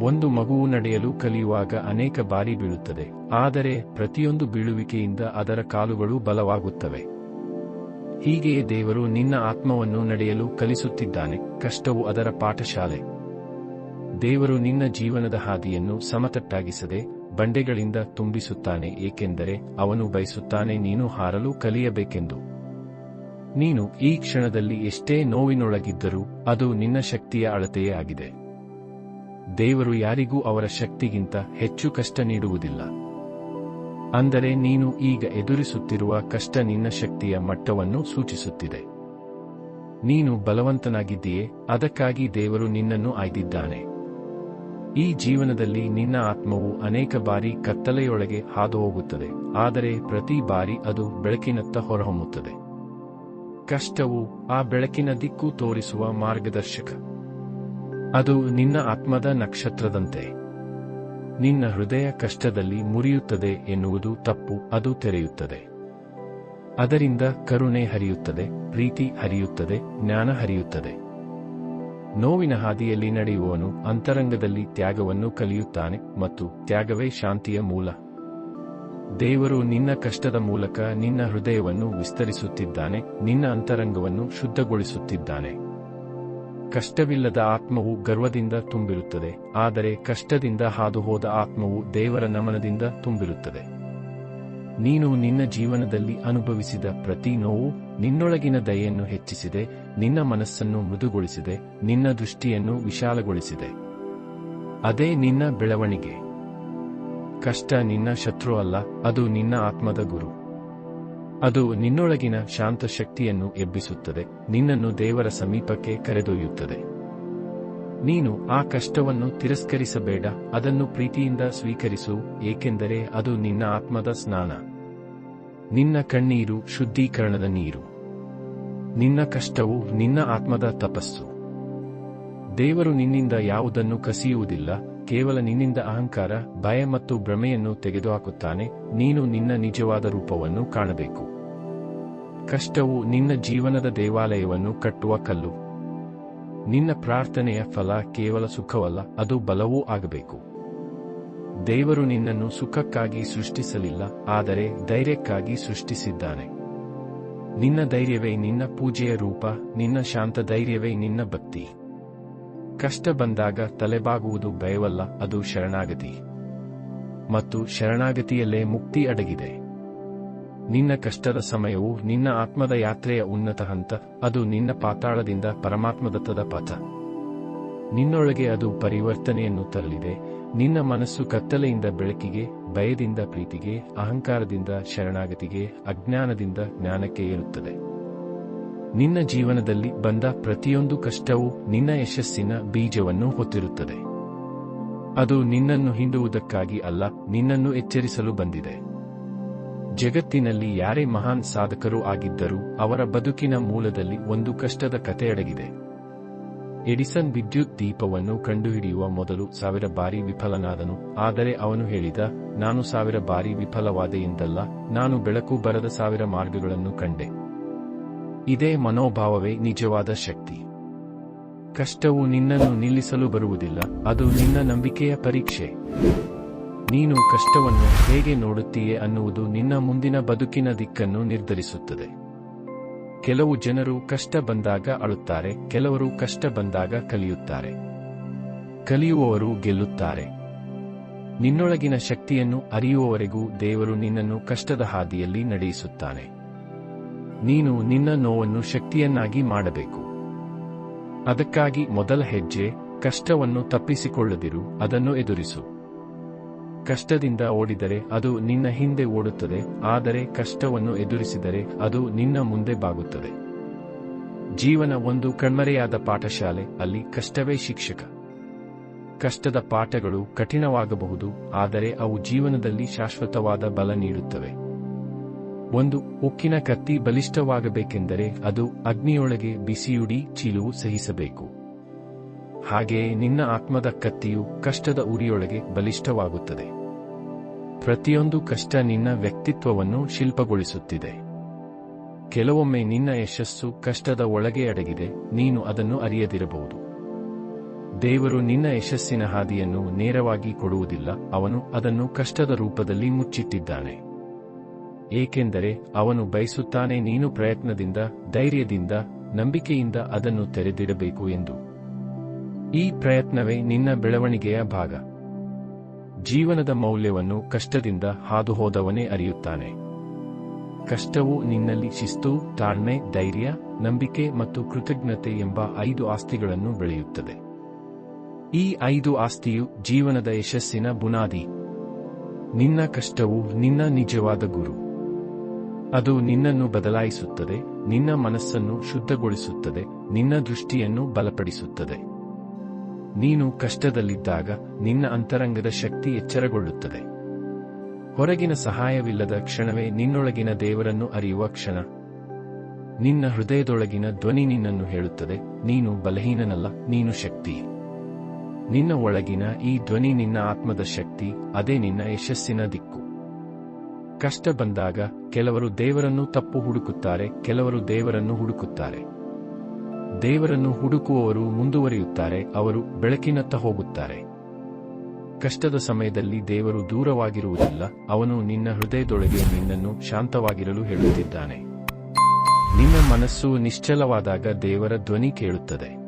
ಒಂದು ಮಗುವು ನಡೆಯಲು ಕಲಿಯುವಾಗ ಅನೇಕ ಬಾರಿ ಬೀಳುತ್ತದೆ, ಆದರೆ ಪ್ರತಿಯೊಂದು ಬೀಳುವಿಕೆಯಿಂದ ಅದರ ಕಾಲುಗಳು ಬಲವಾಗುತ್ತವೆ. ಹೀಗೆಯೇ ದೇವರು ನಿನ್ನ ಆತ್ಮವನ್ನು ನಡೆಯಲು ಕಲಿಸುತ್ತಿದ್ದಾನೆ, ಕಷ್ಟವು ಅದರ ಪಾಠಶಾಲೆ. ದೇವರು ನಿನ್ನ ಜೀವನದ ಹಾದಿಯನ್ನು ಸಮತಟ್ಟಾಗಿಸದೆ, ಬಂಡೆಗಳಿಂದ ತುಂಬಿಸುತ್ತಾನೆ, ಏಕೆಂದರೆ ಅವನು ಬಯಸುತ್ತಾನೆ ನೀನು ಹಾರಲು ಕಲಿಯಬೇಕೆಂದು. ನೀನು ಈ ಕ್ಷಣದಲ್ಲಿ ಎಷ್ಟೇ ನೋವಿನೊಳಗಿದ್ದರೂ ಅದು ನಿನ್ನ ಶಕ್ತಿಯ ಅಳತೆಯೇ ಆಗಿದೆ. ದೇವರು ಯಾರಿಗೂ ಅವರ ಶಕ್ತಿಗಿಂತ ಹೆಚ್ಚು ಕಷ್ಟ ನೀಡುವುದಿಲ್ಲ. ಅಂದರೆ ನೀನು ಈಗ ಎದುರಿಸುತ್ತಿರುವ ಕಷ್ಟ ನಿನ್ನ ಶಕ್ತಿಯ ಮಟ್ಟವನ್ನು ಸೂಚಿಸುತ್ತಿದೆ. ನೀನು ಬಲವಂತನಾಗಿದ್ದೀಯೇ, ಅದಕ್ಕಾಗಿ ದೇವರು ನಿನ್ನನ್ನು ಆಯ್ದಿದ್ದಾನೆ. ಈ ಜೀವನದಲ್ಲಿ ನಿನ್ನ ಆತ್ಮವು ಅನೇಕ ಬಾರಿ ಕತ್ತಲೆಯೊಳಗೆ ಹಾದು ಹೋಗುತ್ತದೆ ಆದರೆ ಪ್ರತಿ ಬಾರಿ ಅದು ಬೆಳಕಿನತ್ತ ಹೊರಹೊಮ್ಮುತ್ತದೆ. ಕಷ್ಟವು ಆ ಬೆಳಕಿನ ದಿಕ್ಕು ತೋರಿಸುವ ಮಾರ್ಗದರ್ಶಕ. ಅದು ನಿನ್ನ ಆತ್ಮದ ನಕ್ಷತ್ರದಂತೆ. ನಿನ್ನ ಹೃದಯ ಕಷ್ಟದಲ್ಲಿ ಮುರಿಯುತ್ತದೆ ಎನ್ನುವುದು ತಪ್ಪು, ಅದು ತೆರೆಯುತ್ತದೆ. ಅದರಿಂದ ಕರುಣೆ ಹರಿಯುತ್ತದೆ, ಪ್ರೀತಿ ಹರಿಯುತ್ತದೆ, ಜ್ಞಾನ ಹರಿಯುತ್ತದೆ. ನೋವಿನ ಹಾದಿಯಲ್ಲಿ ನಡೆಯುವವನು ಅಂತರಂಗದಲ್ಲಿ ತ್ಯಾಗವನ್ನು ಕಲಿಯುತ್ತಾನೆ ಮತ್ತು ತ್ಯಾಗವೇ ಶಾಂತಿಯ ಮೂಲ. ದೇವರು ನಿನ್ನ ಕಷ್ಟದ ಮೂಲಕ ನಿನ್ನ ಹೃದಯವನ್ನು ವಿಸ್ತರಿಸುತ್ತಿದ್ದಾನೆ, ನಿನ್ನ ಅಂತರಂಗವನ್ನು ಶುದ್ಧಗೊಳಿಸುತ್ತಿದ್ದಾನೆ. ಕಷ್ಟವಿಲ್ಲದ ಆತ್ಮವು ಗರ್ವದಿಂದ ತುಂಬಿರುತ್ತದೆ, ಆದರೆ ಕಷ್ಟದಿಂದ ಹಾದುಹೋದ ಆತ್ಮವು ದೇವರ ನಮನದಿಂದ ತುಂಬಿರುತ್ತದೆ. ನೀನು ನಿನ್ನ ಜೀವನದಲ್ಲಿ ಅನುಭವಿಸಿದ ಪ್ರತಿ ನೋವು ನಿನ್ನೊಳಗಿನ ದಯೆಯನ್ನು ಹೆಚ್ಚಿಸಿದೆ, ನಿನ್ನ ಮನಸ್ಸನ್ನು ಮೃದುಗೊಳಿಸಿದೆ, ನಿನ್ನ ದೃಷ್ಟಿಯನ್ನು ವಿಶಾಲಗೊಳಿಸಿದೆ. ಅದೇ ನಿನ್ನ ಬೆಳವಣಿಗೆ. ಕಷ್ಟ ನಿನ್ನ ಶತ್ರು ಅಲ್ಲ, ಅದು ನಿನ್ನ ಆತ್ಮದ ಗುರು. ಅದು ನಿನ್ನೊಳಗಿನ ಶಾಂತ ಶಕ್ತಿಯನ್ನು ಎಬ್ಬಿಸುತ್ತದೆ, ನಿನ್ನನ್ನು ದೇವರ ಸಮೀಪಕ್ಕೆ ಕರೆದೊಯ್ಯುತ್ತದೆ. ನೀನು ಆ ಕಷ್ಟವನ್ನು ತಿರಸ್ಕರಿಸಬೇಡ, ಅದನ್ನು ಪ್ರೀತಿಯಿಂದ ಸ್ವೀಕರಿಸು, ಏಕೆಂದರೆ ಅದು ನಿನ್ನ ಆತ್ಮದ ಸ್ನಾನ. ನಿನ್ನ ಕಣ್ಣೀರು ಶುದ್ಧೀಕರಣದ ನೀರು. ನಿನ್ನ ಕಷ್ಟವು ನಿನ್ನ ಆತ್ಮದ ತಪಸ್ಸು. ದೇವರು ನಿನ್ನಿಂದ ಯಾವುದನ್ನು ಕಸಿಯುವುದಿಲ್ಲ ಕೇವಲ ನಿನ್ನಿಂದ ಅಹಂಕಾರ, ಭಯ ಮತ್ತು ಭ್ರಮೆಯನ್ನು ತೆಗೆದುಹಾಕುತ್ತಾನೆ, ನೀನು ನಿನ್ನ ನಿಜವಾದ ರೂಪವನ್ನು ಕಾಣಬೇಕು. ಕಷ್ಟವು ನಿನ್ನ ಜೀವನದ ದೇವಾಲಯವನ್ನು ಕಟ್ಟುವ ಕಲ್ಲು. ನಿನ್ನ ಪ್ರಾರ್ಥನೆಯ ಫಲ ಕೇವಲ ಸುಖವಲ್ಲ, ಅದು ಬಲವೂ ಆಗಬೇಕು. ದೇವರು ನಿನ್ನನ್ನು ಸುಖಕ್ಕಾಗಿ ಸೃಷ್ಟಿಸಲಿಲ್ಲ, ಆದರೆ ಧೈರ್ಯಕ್ಕಾಗಿ ಸೃಷ್ಟಿಸಿದ್ದಾನೆ. ನಿನ್ನ ಧೈರ್ಯವೇ ನಿನ್ನ ಪೂಜೆಯ ರೂಪ, ನಿನ್ನ ಶಾಂತ ಧೈರ್ಯವೇ ನಿನ್ನ ಭಕ್ತಿ. ಕಷ್ಟ ಬಂದಾಗ ತಲೆಬಾಗುವುದು ಭಯವಲ್ಲ ಅದು ಶರಣಾಗತಿ. ಮತ್ತು ಶರಣಾಗತಿಯಲ್ಲೇ ಮುಕ್ತಿ ಅಡಗಿದೆ. ನಿನ್ನ ಕಷ್ಟದ ಸಮಯವು ನಿನ್ನ ಆತ್ಮದ ಯಾತ್ರೆಯ ಉನ್ನತ ಹಂತ, ಅದು ನಿನ್ನ ಪಾತಾಳದಿಂದ ಪರಮಾತ್ಮದತ್ತದ ಪಥ. ನಿನ್ನೊಳಗೆ ಅದು ಪರಿವರ್ತನೆಯನ್ನು ತರಲಿದೆ, ನಿನ್ನ ಮನಸ್ಸು ಕತ್ತಲೆಯಿಂದ ಬೆಳಕಿಗೆ, ಭಯದಿಂದ ಪ್ರೀತಿಗೆ, ಅಹಂಕಾರದಿಂದ ಶರಣಾಗತಿಗೆ, ಅಜ್ಞಾನದಿಂದ ಜ್ಞಾನಕ್ಕೆ ಏರುತ್ತದೆ. ನಿನ್ನ ಜೀವನದಲ್ಲಿ ಬಂದ ಪ್ರತಿಯೊಂದು ಕಷ್ಟವೂ ನಿನ್ನ ಯಶಸ್ಸಿನ ಬೀಜವನ್ನು ಹೊತ್ತಿರುತ್ತದೆ. ಅದು ನಿನ್ನನ್ನು ಹಿಂಡುವುದಕ್ಕಾಗಿ ಅಲ್ಲ, ನಿನ್ನನ್ನು ಎಚ್ಚರಿಸಲು ಬಂದಿದೆ. ಜಗತ್ತಿನಲ್ಲಿ ಯಾರೇ ಮಹಾನ್ ಸಾಧಕರು ಆಗಿದ್ದರೂ ಅವರ ಬದುಕಿನ ಮೂಲದಲ್ಲಿ ಒಂದು ಕಷ್ಟದ ಕಥೆಯಡಗಿದೆ ಎಡಿಸನ್ ವಿದ್ಯುತ್ ದೀಪವನ್ನು ಕಂಡುಹಿಡಿಯುವ ಮೊದಲು ಸಾವಿರ ಬಾರಿ ವಿಫಲನಾದನು, ಆದರೆ ಅವನು ಹೇಳಿದ, ನಾನು ಸಾವಿರ ಬಾರಿ ವಿಫಲವಾದೆ ಎಂದಲ್ಲ, ನಾನು ಬೆಳಕು ಬರದ ಸಾವಿರ ಮಾರ್ಗಗಳನ್ನು ಕಂಡೆ. ಇದೇ ಮನೋಭಾವವೇ ನಿಜವಾದ ಶಕ್ತಿ. ಕಷ್ಟವು ನಿನ್ನನ್ನು ನಿಲ್ಲಿಸಲು ಬರುವುದಿಲ್ಲ, ಅದು ನಿನ್ನ ನಂಬಿಕೆಯ ಪರೀಕ್ಷೆ. ನೀನು ಕಷ್ಟವನ್ನು ಹೇಗೆ ನೋಡುತ್ತೀಯೆ ಅನ್ನುವುದು ನಿನ್ನ ಮುಂದಿನ ಬದುಕಿನ ದಿಕ್ಕನ್ನು ನಿರ್ಧರಿಸುತ್ತದೆ. ಕೆಲವು ಜನರು ಕಷ್ಟ ಬಂದಾಗ ಅಳುತ್ತಾರೆ, ಕೆಲವರು ಕಷ್ಟ ಬಂದಾಗ ಕಲಿಯುತ್ತಾರೆ. ಕಲಿಯುವವರು ಗೆಲ್ಲುತ್ತಾರೆ. ನಿನ್ನೊಳಗಿನ ಶಕ್ತಿಯನ್ನು ಅರಿಯುವವರೆಗೂ ದೇವರು ನಿನ್ನನ್ನು ಕಷ್ಟದ ಹಾದಿಯಲ್ಲಿ ನಡೆಯಿಸುತ್ತಾನೆ ನೀನು ನಿನ್ನ ನೋವನ್ನು ಶಕ್ತಿಯನ್ನಾಗಿ ಮಾಡಬೇಕು. ಅದಕ್ಕಾಗಿ ಮೊದಲ ಹೆಜ್ಜೆ, ಕಷ್ಟವನ್ನು ತಪ್ಪಿಸಿಕೊಳ್ಳದಿರು, ಅದನ್ನು ಎದುರಿಸು. ಕಷ್ಟದಿಂದ ಓಡಿದರೆ ಅದು ನಿನ್ನ ಹಿಂದೆ ಓಡುತ್ತದೆ, ಆದರೆ ಕಷ್ಟವನ್ನು ಎದುರಿಸಿದರೆ ಅದು ನಿನ್ನ ಮುಂದೆ ಬಾಗುತ್ತದೆ. ಜೀವನ ಒಂದು ಕಣ್ಮರೆಯಾದ ಪಾಠಶಾಲೆ, ಅಲ್ಲಿ ಕಷ್ಟವೇ ಶಿಕ್ಷಕ. ಕಷ್ಟದ ಪಾಠಗಳು ಕಠಿಣವಾಗಬಹುದು, ಆದರೆ ಅವು ಜೀವನದಲ್ಲಿ ಶಾಶ್ವತವಾದ ಬಲ ನೀಡುತ್ತವೆ. ಒಂದು ಉಕ್ಕಿನ ಕತ್ತಿ ಬಲಿಷ್ಠವಾಗಬೇಕೆಂದರೆ ಅದು ಅಗ್ನಿಯೊಳಗೆ ಬಿಸಿಯುಡಿ ಚೀಲು ಸಹಿಸಬೇಕು. ಹಾಗೆಯೇ ನಿನ್ನ ಆತ್ಮದ ಕತ್ತಿಯು ಕಷ್ಟದ ಉರಿಯೊಳಗೆ ಬಲಿಷ್ಠವಾಗುತ್ತದೆ. ಪ್ರತಿಯೊಂದು ಕಷ್ಟ ನಿನ್ನ ವ್ಯಕ್ತಿತ್ವವನ್ನು ಶಿಲ್ಪಗೊಳಿಸುತ್ತಿದೆ. ಕೆಲವೊಮ್ಮೆ ನಿನ್ನ ಯಶಸ್ಸು ಕಷ್ಟದ ಒಳಗೆ ಅಡಗಿದೆ, ನೀನು ಅದನ್ನು ಅರಿಯದಿರಬಹುದು. ದೇವರು ನಿನ್ನ ಯಶಸ್ಸಿನ ಹಾದಿಯನ್ನು ನೇರವಾಗಿ ಕೊಡುವುದಿಲ್ಲ, ಅವನು ಅದನ್ನು ಕಷ್ಟದ ರೂಪದಲ್ಲಿ ಮುಚ್ಚಿಟ್ಟಿದ್ದಾನೆ. ಏಕೆಂದರೆ ಅವನು ಬಯಸುತ್ತಾನೆ ನೀನು ಪ್ರಯತ್ನದಿಂದ, ಧೈರ್ಯದಿಂದ, ನಂಬಿಕೆಯಿಂದ ಅದನ್ನು ತೆರೆದಿಡಬೇಕು ಎಂದು. ಈ ಪ್ರಯತ್ನವೇ ನಿನ್ನ ಬೆಳವಣಿಗೆಯ ಭಾಗ. ಜೀವನದ ಮೌಲ್ಯವನ್ನು ಕಷ್ಟದಿಂದ ಹಾದುಹೋದವನೇ ಅರಿಯುತ್ತಾನೆ. ಕಷ್ಟವು ನಿನ್ನಲ್ಲಿ ಶಿಸ್ತು, ತಾಳ್ಮೆ, ಧೈರ್ಯ, ನಂಬಿಕೆ ಮತ್ತು ಕೃತಜ್ಞತೆ ಎಂಬ ಐದು ಆಸ್ತಿಗಳನ್ನು ಬೆಳೆಯುತ್ತದೆ. ಈ ಐದು ಆಸ್ತಿಯು ಜೀವನದ ಯಶಸ್ಸಿನ ಬುನಾದಿ. ನಿನ್ನ ಕಷ್ಟವು ನಿನ್ನ ನಿಜವಾದ ಗುರು. ಅದು ನಿನ್ನನ್ನು ಬದಲಾಯಿಸುತ್ತದೆ, ನಿನ್ನ ಮನಸ್ಸನ್ನು ಶುದ್ಧಗೊಳಿಸುತ್ತದೆ, ನಿನ್ನ ದೃಷ್ಟಿಯನ್ನು ಬಲಪಡಿಸುತ್ತದೆ. ನೀನು ಕಷ್ಟದಲ್ಲಿದ್ದಾಗ ನಿನ್ನ ಅಂತರಂಗದ ಶಕ್ತಿ ಎಚ್ಚರಗೊಳ್ಳುತ್ತದೆ. ಹೊರಗಿನ ಸಹಾಯವಿಲ್ಲದ ಕ್ಷಣವೇ ನಿನ್ನೊಳಗಿನ ದೇವರನ್ನು ಅರಿಯುವ ಕ್ಷಣ. ನಿನ್ನ ಹೃದಯದೊಳಗಿನ ಧ್ವನಿ ನಿನ್ನನ್ನು ಹೇಳುತ್ತದೆ, ನೀನು ಬಲಹೀನನಲ್ಲ, ನೀನು ಶಕ್ತಿ ನಿನ್ನ ಒಳಗಿನ ಈ ಧ್ವನಿ ನಿನ್ನ ಆತ್ಮದ ಶಕ್ತಿ, ಅದೇ ನಿನ್ನ ಯಶಸ್ಸಿನ ದಿಕ್ಕು. ಕಷ್ಟ ಬಂದಾಗ ಕೆಲವರು ದೇವರನ್ನು ತಪ್ಪು ಹುಡುಕುತ್ತಾರೆ, ಕೆಲವರು ದೇವರನ್ನು ಹುಡುಕುತ್ತಾರೆ. ದೇವರನ್ನು ಹುಡುಕುವವರು ಮುಂದುವರಿಯುತ್ತಾರೆ, ಅವರು ಬೆಳಕಿನತ್ತ ಹೋಗುತ್ತಾರೆ. ಕಷ್ಟದ ಸಮಯದಲ್ಲಿ ದೇವರು ದೂರವಾಗಿರುವುದಿಲ್ಲ, ಅವನು ನಿನ್ನ ಹೃದಯದೊಳಗೆ ನಿನ್ನನ್ನು ಶಾಂತವಾಗಿರಲು ಹೇಳುತ್ತಿದ್ದಾನೆ. ನಿನ್ನ ಮನಸ್ಸು ನಿಶ್ಚಲವಾದಾಗ ದೇವರ ಧ್ವನಿ ಕೇಳುತ್ತದೆ.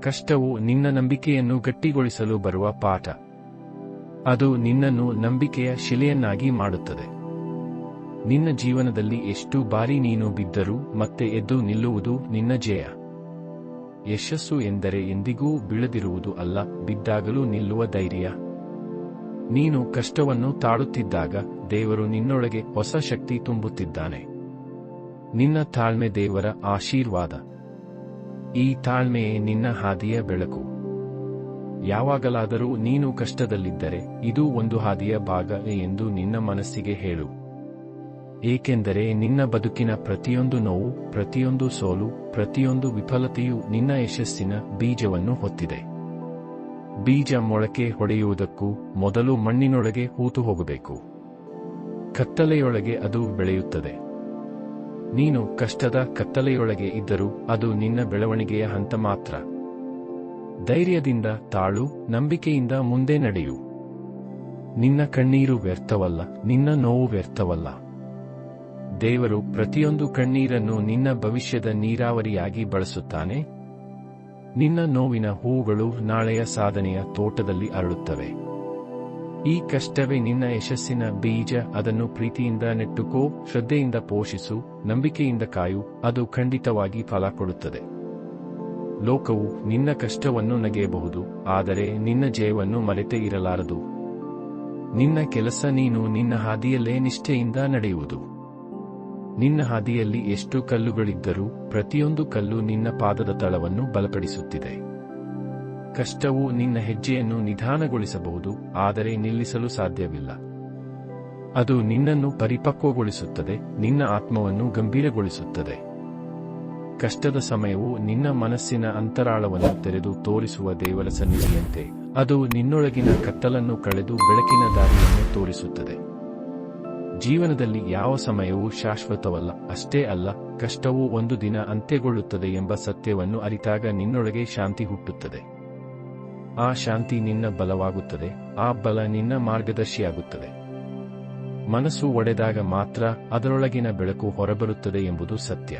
ಕಷ್ಟವು ನಿನ್ನ ನಂಬಿಕೆಯನ್ನು ಗಟ್ಟಿಗೊಳಿಸಲು ಬರುವ ಪಾಠ. ಅದು ನಿನ್ನನ್ನು ನಂಬಿಕೆಯ ಶಿಲೆಯನ್ನಾಗಿ ಮಾಡುತ್ತದೆ. ನಿನ್ನ ಜೀವನದಲ್ಲಿ ಎಷ್ಟು ಬಾರಿ ನೀನು ಬಿದ್ದರೂ ಮತ್ತೆ ಎದ್ದು ನಿಲ್ಲುವುದು ನಿನ್ನ ಜಯ. ಯಶಸ್ಸು ಎಂದರೆ ಎಂದಿಗೂ ಬೀಳದಿರುವುದು ಅಲ್ಲ, ಬಿದ್ದಾಗಲೂ ನಿಲ್ಲುವ ಧೈರ್ಯ. ನೀನು ಕಷ್ಟವನ್ನು ತಾಳುತ್ತಿದ್ದಾಗ ದೇವರು ನಿನ್ನೊಳಗೆ ಹೊಸ ಶಕ್ತಿ ತುಂಬುತ್ತಿದ್ದಾನೆ. ನಿನ್ನ ತಾಳ್ಮೆ ದೇವರ ಆಶೀರ್ವಾದ. ಈ ತಾಳ್ಮೆಯೇ ನಿನ್ನ ಹಾದಿಯ ಬೆಳಕು. ಯಾವಾಗಲಾದರೂ ನೀನು ಕಷ್ಟದಲ್ಲಿದ್ದರೆ ಇದು ಒಂದು ಹಾದಿಯ ಭಾಗ ಎಂದು ನಿನ್ನ ಮನಸ್ಸಿಗೆ ಹೇಳು. ಏಕೆಂದರೆ ನಿನ್ನ ಬದುಕಿನ ಪ್ರತಿಯೊಂದು ನೋವು, ಪ್ರತಿಯೊಂದು ಸೋಲು, ಪ್ರತಿಯೊಂದು ವಿಫಲತೆಯು ನಿನ್ನ ಯಶಸ್ಸಿನ ಬೀಜವನ್ನು ಹೊತ್ತಿದೆ. ಬೀಜ ಮೊಳಕೆ ಹೊಡೆಯುವುದಕ್ಕೂ ಮೊದಲು ಮಣ್ಣಿನೊಳಗೆ ಹೂತು ಹೋಗಬೇಕು. ಕತ್ತಲೆಯೊಳಗೆ ಅದು ಬೆಳೆಯುತ್ತದೆ. ನೀನು ಕಷ್ಟದ ಕತ್ತಲೆಯೊಳಗೆ ಇದ್ದರೂ ಅದು ನಿನ್ನ ಬೆಳವಣಿಗೆಯ ಹಂತ ಮಾತ್ರ. ಧೈರ್ಯದಿಂದ ತಾಳು, ನಂಬಿಕೆಯಿಂದ ಮುಂದೆ ನಡೆಯು. ನಿನ್ನ ಕಣ್ಣೀರು ವ್ಯರ್ಥವಲ್ಲ, ನಿನ್ನ ನೋವು ವ್ಯರ್ಥವಲ್ಲ. ದೇವರು ಪ್ರತಿಯೊಂದು ಕಣ್ಣೀರನ್ನು ನಿನ್ನ ಭವಿಷ್ಯದ ನೀರಾವರಿಯಾಗಿ ಬಳಸುತ್ತಾನೆ. ನಿನ್ನ ನೋವಿನ ಹೂಗಳು ನಾಳೆಯ ಸಾಧನೆಯ ತೋಟದಲ್ಲಿ ಅರಳುತ್ತವೆ. ಈ ಕಷ್ಟವೇ ನಿನ್ನ ಯಶಸ್ಸಿನ ಬೀಜ, ಅದನ್ನು ಪ್ರೀತಿಯಿಂದ ನೆಟ್ಟುಕೋ, ಶ್ರದ್ಧೆಯಿಂದ ಪೋಷಿಸು, ನಂಬಿಕೆಯಿಂದ ಕಾಯು, ಅದು ಖಂಡಿತವಾಗಿ ಫಲ ಕೊಡುತ್ತದೆ. ಲೋಕವು ನಿನ್ನ ಕಷ್ಟವನ್ನು ನಗೆಯಬಹುದು, ಆದರೆ ನಿನ್ನ ಜಯವನ್ನು ಮರೆತೇ ಇರಲಾರದು. ನಿನ್ನ ಕೆಲಸ ನೀನು ನಿನ್ನ ಹಾದಿಯಲ್ಲೇ ನಿಷ್ಠೆಯಿಂದ ನಡೆಯುವುದು. ನಿನ್ನ ಹಾದಿಯಲ್ಲಿ ಎಷ್ಟು ಕಲ್ಲುಗಳಿದ್ದರೂ, ಪ್ರತಿಯೊಂದು ಕಲ್ಲು ನಿನ್ನ ಪಾದದ ತಳವನ್ನು ಬಲಪಡಿಸುತ್ತಿದೆ. ಕಷ್ಟವು ನಿನ್ನ ಹೆಜ್ಜೆಯನ್ನು ನಿಧಾನಗೊಳಿಸಬಹುದು, ಆದರೆ ನಿಲ್ಲಿಸಲು ಸಾಧ್ಯವಿಲ್ಲ. ಅದು ನಿನ್ನನ್ನು ಪರಿಪಕ್ವಗೊಳಿಸುತ್ತದೆ, ನಿನ್ನ ಆತ್ಮವನ್ನು ಗಂಭೀರಗೊಳಿಸುತ್ತದೆ. ಕಷ್ಟದ ಸಮಯವು ನಿನ್ನ ಮನಸ್ಸಿನ ಅಂತರಾಳವನ್ನು ತೆರೆದು ತೋರಿಸುವ ದೇವರ ಸನ್ನಿಧಿಯಂತೆ. ಅದು ನಿನ್ನೊಳಗಿನ ಕತ್ತಲನ್ನು ಕಳೆದು ಬೆಳಕಿನ ದಾರಿಯನ್ನು ತೋರಿಸುತ್ತದೆ. ಜೀವನದಲ್ಲಿ ಯಾವ ಸಮಯವೂ ಶಾಶ್ವತವಲ್ಲ, ಅಷ್ಟೇ ಅಲ್ಲ, ಕಷ್ಟವು ಒಂದು ದಿನ ಅಂತ್ಯಗೊಳ್ಳುತ್ತದೆ ಎಂಬ ಸತ್ಯವನ್ನು ಅರಿತಾಗ ನಿನ್ನೊಳಗೆ ಶಾಂತಿ ಹುಟ್ಟುತ್ತದೆ. ಆ ಶಾಂತಿ ನಿನ್ನ ಬಲವಾಗುತ್ತದೆ, ಆ ಬಲ ನಿನ್ನ ಮಾರ್ಗದರ್ಶಿಯಾಗುತ್ತದೆ. ಮನಸ್ಸು ಒಡೆದಾಗ ಮಾತ್ರ ಅದರೊಳಗಿನ ಬೆಳಕು ಹೊರಬರುತ್ತದೆ ಎಂಬುದು ಸತ್ಯ.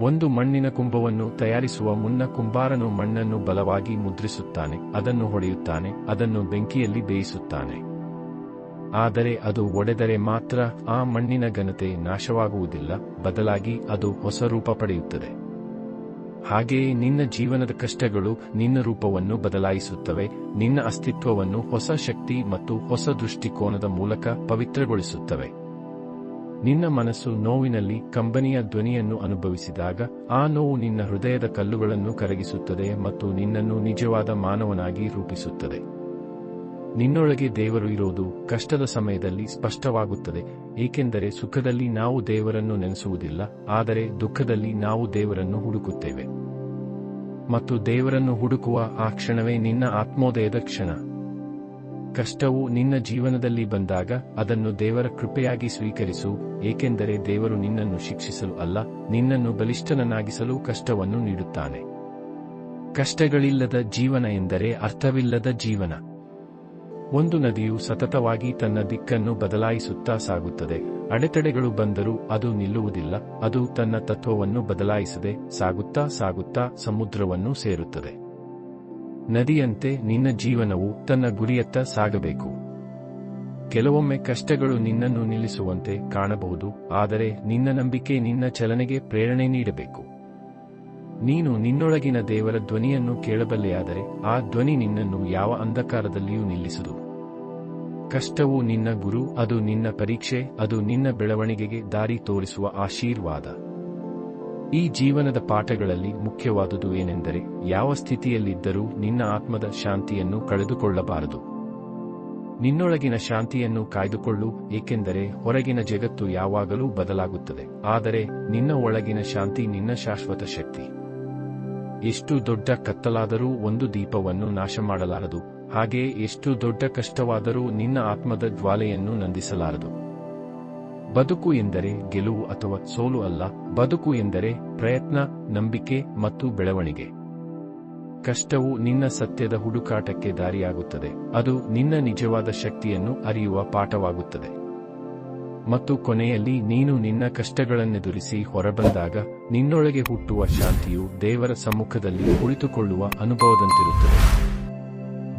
ಒಂದು ಮಣ್ಣಿನ ಕುಂಭವನ್ನು ತಯಾರಿಸುವ ಮುನ್ನ ಕುಂಬಾರನು ಮಣ್ಣನ್ನು ಬಲವಾಗಿ ಮುದ್ರಿಸುತ್ತಾನೆ, ಅದನ್ನು ಹೊಡೆಯುತ್ತಾನೆ, ಅದನ್ನು ಬೆಂಕಿಯಲ್ಲಿ ಬೇಯಿಸುತ್ತಾನೆ. ಆದರೆ ಅದು ಒಡೆದರೆ ಮಾತ್ರ ಆ ಮಣ್ಣಿನ ಘನತೆ ನಾಶವಾಗುವುದಿಲ್ಲ, ಬದಲಾಗಿ ಅದು ಹೊಸ ರೂಪ ಪಡೆಯುತ್ತದೆ. ಹಾಗೆಯೇ ನಿನ್ನ ಜೀವನದ ಕಷ್ಟಗಳು ನಿನ್ನ ರೂಪವನ್ನು ಬದಲಾಯಿಸುತ್ತವೆ, ನಿನ್ನ ಅಸ್ತಿತ್ವವನ್ನು ಹೊಸ ಶಕ್ತಿ ಮತ್ತು ಹೊಸ ದೃಷ್ಟಿಕೋನದ ಮೂಲಕ ಪವಿತ್ರಗೊಳಿಸುತ್ತವೆ. ನಿನ್ನ ಮನಸ್ಸು ನೋವಿನಲ್ಲಿ ಕಂಬನಿಯ ಧ್ವನಿಯನ್ನು ಅನುಭವಿಸಿದಾಗ ಆ ನೋವು ನಿನ್ನ ಹೃದಯದ ಕಲ್ಲುಗಳನ್ನು ಕರಗಿಸುತ್ತದೆ ಮತ್ತು ನಿನ್ನನ್ನು ನಿಜವಾದ ಮಾನವನಾಗಿ ರೂಪಿಸುತ್ತದೆ. ನಿನ್ನೊಳಗೆ ದೇವರು ಇರೋದು ಕಷ್ಟದ ಸಮಯದಲ್ಲಿ ಸ್ಪಷ್ಟವಾಗುತ್ತದೆ, ಏಕೆಂದರೆ ಸುಖದಲ್ಲಿ ನಾವು ದೇವರನ್ನು ನೆನೆಸುವುದಿಲ್ಲ, ಆದರೆ ದುಃಖದಲ್ಲಿ ನಾವು ದೇವರನ್ನು ಹುಡುಕುತ್ತೇವೆ. ಮತ್ತು ದೇವರನ್ನು ಹುಡುಕುವ ಆ ಕ್ಷಣವೇ ನಿನ್ನ ಆತ್ಮೋದಯದ ಕ್ಷಣ. ಕಷ್ಟವು ನಿನ್ನ ಜೀವನದಲ್ಲಿ ಬಂದಾಗ ಅದನ್ನು ದೇವರ ಕೃಪೆಯಾಗಿ ಸ್ವೀಕರಿಸು, ಏಕೆಂದರೆ ದೇವರು ನಿನ್ನನ್ನು ಶಿಕ್ಷಿಸಲು ಅಲ್ಲ, ನಿನ್ನನ್ನು ಬಲಿಷ್ಠನನ್ನಾಗಿಸಲು ಕಷ್ಟವನ್ನು ನೀಡುತ್ತಾನೆ. ಕಷ್ಟಗಳಿಲ್ಲದ ಜೀವನ ಎಂದರೆ ಅರ್ಥವಿಲ್ಲದ ಜೀವನ. ಒಂದು ನದಿಯು ಸತತವಾಗಿ ತನ್ನ ದಿಕ್ಕನ್ನು ಬದಲಾಯಿಸುತ್ತಾ ಸಾಗುತ್ತದೆ. ಅಡೆತಡೆಗಳು ಬಂದರೂ ಅದು ನಿಲ್ಲುವುದಿಲ್ಲ, ಅದು ತನ್ನ ತತ್ವವನ್ನು ಬದಲಾಯಿಸದೆ ಸಾಗುತ್ತಾ ಸಾಗುತ್ತಾ ಸಮುದ್ರವನ್ನು ಸೇರುತ್ತದೆ. ನದಿಯಂತೆ ನಿನ್ನ ಜೀವನವು ತನ್ನ ಗುರಿಯತ್ತ ಸಾಗಬೇಕು. ಕೆಲವೊಮ್ಮೆ ಕಷ್ಟಗಳು ನಿನ್ನನ್ನು ನಿಲ್ಲಿಸುವಂತೆ ಕಾಣಬಹುದು, ಆದರೆ ನಿನ್ನ ನಂಬಿಕೆ ನಿನ್ನ ಚಲನೆಗೆ ಪ್ರೇರಣೆ ನೀಡಬೇಕು. ನೀನು ನಿನ್ನೊಳಗಿನ ದೇವರ ಧ್ವನಿಯನ್ನು ಕೇಳಬಲ್ಲೆಯಾದರೆ ಆ ಧ್ವನಿ ನಿನ್ನನ್ನು ಯಾವ ಅಂಧಕಾರದಲ್ಲಿಯೂ ನಿಲ್ಲಿಸದು. ಕಷ್ಟವು ನಿನ್ನ ಗುರು, ಅದು ನಿನ್ನ ಪರೀಕ್ಷೆ, ಅದು ನಿನ್ನ ಬೆಳವಣಿಗೆಗೆ ದಾರಿ ತೋರಿಸುವ ಆಶೀರ್ವಾದ. ಈ ಜೀವನದ ಪಾಠಗಳಲ್ಲಿ ಮುಖ್ಯವಾದುದು ಏನೆಂದರೆ ಯಾವ ಸ್ಥಿತಿಯಲ್ಲಿದ್ದರೂ ನಿನ್ನ ಆತ್ಮದ ಶಾಂತಿಯನ್ನು ಕಳೆದುಕೊಳ್ಳಬಾರದು. ನಿನ್ನೊಳಗಿನ ಶಾಂತಿಯನ್ನು ಕಾಯ್ದುಕೊಳ್ಳು, ಏಕೆಂದರೆ ಹೊರಗಿನ ಜಗತ್ತು ಯಾವಾಗಲೂ ಬದಲಾಗುತ್ತದೆ. ಆದರೆ ನಿನ್ನ ಒಳಗಿನ ಶಾಂತಿ ನಿನ್ನ ಶಾಶ್ವತ ಶಕ್ತಿ. ಎಷ್ಟು ದೊಡ್ಡ ಕತ್ತಲಾದರೂ ಒಂದು ದೀಪವನ್ನು ನಾಶ ಮಾಡಲಾರದು ಹಾಗೆಯೇ ಎಷ್ಟು ದೊಡ್ಡ ಕಷ್ಟವಾದರೂ ನಿನ್ನ ಆತ್ಮದ ಜ್ವಾಲೆಯನ್ನು ನಂದಿಸಲಾರದು. ಬದುಕು ಎಂದರೆ ಗೆಲುವು ಅಥವಾ ಸೋಲು ಅಲ್ಲ, ಬದುಕು ಎಂದರೆ ಪ್ರಯತ್ನ, ನಂಬಿಕೆ ಮತ್ತು ಬೆಳವಣಿಗೆ. ಕಷ್ಟವು ನಿನ್ನ ಸತ್ಯದ ಹುಡುಕಾಟಕ್ಕೆ ದಾರಿಯಾಗುತ್ತದೆ, ಅದು ನಿನ್ನ ನಿಜವಾದ ಶಕ್ತಿಯನ್ನು ಅರಿಯುವ ಪಾಠವಾಗುತ್ತದೆ. ಮತ್ತು ಕೊನೆಯಲ್ಲಿ, ನೀನು ನಿನ್ನ ಕಷ್ಟಗಳನ್ನೆದುರಿಸಿ ಹೊರಬಂದಾಗ, ನಿನ್ನೊಳಗೆ ಹುಟ್ಟುವ ಶಾಂತಿಯು ದೇವರ ಸಮ್ಮುಖದಲ್ಲಿ ಕುಳಿತುಕೊಳ್ಳುವ ಅನುಭವದಂತಿರುತ್ತದೆ.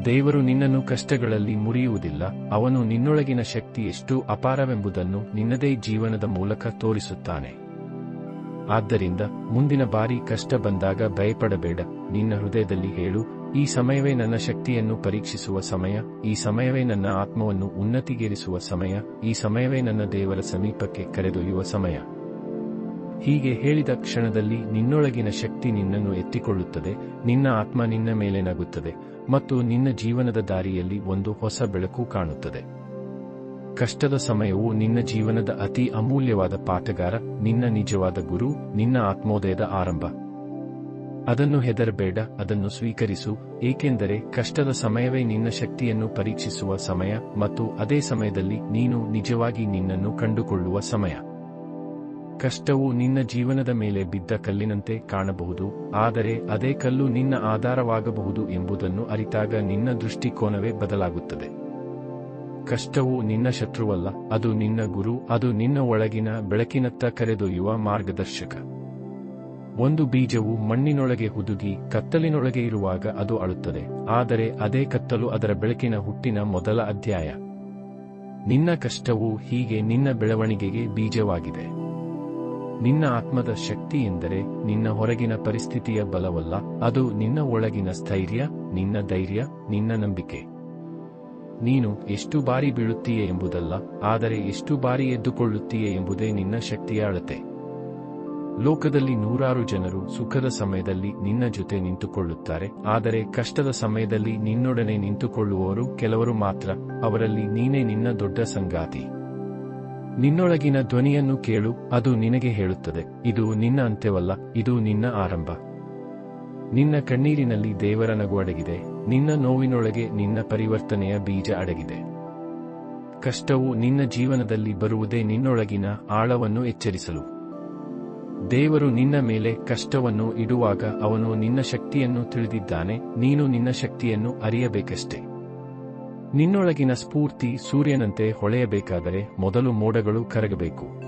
ದೇವರು ನಿನ್ನನ್ನು ಕಷ್ಟಗಳಲ್ಲಿ ಮುರಿಯುವುದಿಲ್ಲ, ಅವನು ನಿನ್ನೊಳಗಿನ ಶಕ್ತಿ ಎಷ್ಟು ಅಪಾರವೆಂಬುದನ್ನು ನಿನ್ನದೇ ಜೀವನದ ಮೂಲಕ ತೋರಿಸುತ್ತಾನೆ. ಆದ್ದರಿಂದ ಮುಂದಿನ ಬಾರಿ ಕಷ್ಟ ಬಂದಾಗ ಭಯಪಡಬೇಡ, ನಿನ್ನ ಹೃದಯದಲ್ಲಿ ಹೇಳು, ಈ ಸಮಯವೇ ನನ್ನ ಶಕ್ತಿಯನ್ನು ಪರೀಕ್ಷಿಸುವ ಸಮಯ, ಈ ಸಮಯವೇ ನನ್ನ ಆತ್ಮವನ್ನು ಉನ್ನತಿಗೇರಿಸುವ ಸಮಯ, ಈ ಸಮಯವೇ ನನ್ನ ದೇವರ ಸಮೀಪಕ್ಕೆ ಕರೆದೊಯ್ಯುವ ಸಮಯ. ಹೀಗೆ ಹೇಳಿದ ಕ್ಷಣದಲ್ಲಿ ನಿನ್ನೊಳಗಿನ ಶಕ್ತಿ ನಿನ್ನನ್ನು ಎತ್ತಿಕೊಳ್ಳುತ್ತದೆ, ನಿನ್ನ ಆತ್ಮ ನಿನ್ನ ಮೇಲೆ ನಗುತ್ತದೆ. ಮತ್ತು ನಿನ್ನ ಜೀವನದ ದಾರಿಯಲ್ಲಿ ಒಂದು ಹೊಸ ಬೆಳಕು ಕಾಣುತ್ತದೆ. ಕಷ್ಟದ ಸಮಯವು ನಿನ್ನ ಜೀವನದ ಅತಿ ಅಮೂಲ್ಯವಾದ ಪಾಠಗಾರ ನಿನ್ನ ನಿಜವಾದ ಗುರು, ನಿನ್ನ ಆತ್ಮೋದಯದ ಆರಂಭ. ಅದನ್ನು ಹೆದರಬೇಡ, ಅದನ್ನು ಸ್ವೀಕರಿಸು, ಏಕೆಂದರೆ ಕಷ್ಟದ ಸಮಯವೇ ನಿನ್ನ ಶಕ್ತಿಯನ್ನು ಪರೀಕ್ಷಿಸುವ ಸಮಯ ಮತ್ತು ಅದೇ ಸಮಯದಲ್ಲಿ ನೀನು ನಿಜವಾಗಿ ನಿನ್ನನ್ನು ಕಂಡುಕೊಳ್ಳುವ ಸಮಯ. ಕಷ್ಟವು ನಿನ್ನ ಜೀವನದ ಮೇಲೆ ಬಿದ್ದ ಕಲ್ಲಿನಂತೆ ಕಾಣಬಹುದು, ಆದರೆ ಅದೇ ಕಲ್ಲು ನಿನ್ನ ಆಧಾರವಾಗಬಹುದು ಎಂಬುದನ್ನು ಅರಿತಾಗ ನಿನ್ನ ದೃಷ್ಟಿಕೋನವೇ ಬದಲಾಗುತ್ತದೆ. ಕಷ್ಟವು ನಿನ್ನ ಶತ್ರುವಲ್ಲ, ಅದು ನಿನ್ನ ಗುರು, ಅದು ನಿನ್ನ ಒಳಗಿನ ಬೆಳಕಿನತ್ತ ಕರೆದೊಯ್ಯುವ ಮಾರ್ಗದರ್ಶಕ. ಒಂದು ಬೀಜವು ಮಣ್ಣಿನೊಳಗೆ ಹುದುಗಿ, ಕತ್ತಲಿನೊಳಗೆ ಇರುವಾಗ ಅದು ಅಳುತ್ತದೆ, ಆದರೆ ಅದೇ ಕತ್ತಲು ಅದರ ಬೆಳಕಿನ ಹುಟ್ಟಿನ ಮೊದಲ ಅಧ್ಯಾಯ. ನಿನ್ನ ಕಷ್ಟವು ಹೀಗೆ ನಿನ್ನ ಬೆಳವಣಿಗೆಗೆ ಬೀಜವಾಗಿದೆ. ನಿನ್ನ ಆತ್ಮದ ಶಕ್ತಿ ಎಂದರೆ ನಿನ್ನ ಹೊರಗಿನ ಪರಿಸ್ಥಿತಿಯ ಬಲವಲ್ಲ, ಅದು ನಿನ್ನ ಒಳಗಿನ ಸ್ಥೈರ್ಯ, ನಿನ್ನ ಧೈರ್ಯ, ನಿನ್ನ ನಂಬಿಕೆ. ನೀನು ಎಷ್ಟು ಬಾರಿ ಬೀಳುತ್ತೀಯ ಎಂಬುದಲ್ಲ, ಆದರೆ ಎಷ್ಟು ಬಾರಿ ಎದ್ದುಕೊಳ್ಳುತ್ತೀಯೆ ಎಂಬುದೇ ನಿನ್ನ ಶಕ್ತಿಯ ಅಳತೆ. ಲೋಕದಲ್ಲಿ ನೂರಾರು ಜನರು ಸುಖದ ಸಮಯದಲ್ಲಿ ನಿನ್ನ ಜೊತೆ ನಿಂತುಕೊಳ್ಳುತ್ತಾರೆ, ಆದರೆ ಕಷ್ಟದ ಸಮಯದಲ್ಲಿ ನಿನ್ನೊಡನೆ ನಿಂತುಕೊಳ್ಳುವವರು ಕೆಲವರು ಮಾತ್ರ, ಅವರಲ್ಲಿ ನೀನೇ ನಿನ್ನ ದೊಡ್ಡ ಸಂಗಾತಿ. ನಿನ್ನೊಳಗಿನ ಧ್ವನಿಯನ್ನು ಕೇಳು, ಅದು ನಿನಗೆ ಹೇಳುತ್ತದೆ. ಇದು ನಿನ್ನ ಅಂತ್ಯವಲ್ಲ, ಇದು ನಿನ್ನ ಆರಂಭ. ನಿನ್ನ ಕಣ್ಣೀರಿನಲ್ಲಿ ದೇವರ ನಗು ಅಡಗಿದೆ, ನಿನ್ನ ನೋವಿನೊಳಗೆ ನಿನ್ನ ಪರಿವರ್ತನೆಯ ಬೀಜ ಅಡಗಿದೆ. ಕಷ್ಟವು ನಿನ್ನ ಜೀವನದಲ್ಲಿ ಬರುವುದೇ ನಿನ್ನೊಳಗಿನ ಆಳವನ್ನು ಎಚ್ಚರಿಸಲು. ದೇವರು ನಿನ್ನ ಮೇಲೆ ಕಷ್ಟವನ್ನು ಇಡುವಾಗ ಅವನು ನಿನ್ನ ಶಕ್ತಿಯನ್ನು ತಿಳಿದಿದ್ದಾನೆ, ನೀನು ನಿನ್ನ ಶಕ್ತಿಯನ್ನು ಅರಿಯಬೇಕಷ್ಟೇ. ನಿನ್ನೊಳಗಿನ ಸ್ಫೂರ್ತಿ ಸೂರ್ಯನಂತೆ ಹೊಳೆಯಬೇಕಾದರೆ ಮೊದಲು ಮೋಡಗಳು ಕರಗಬೇಕು.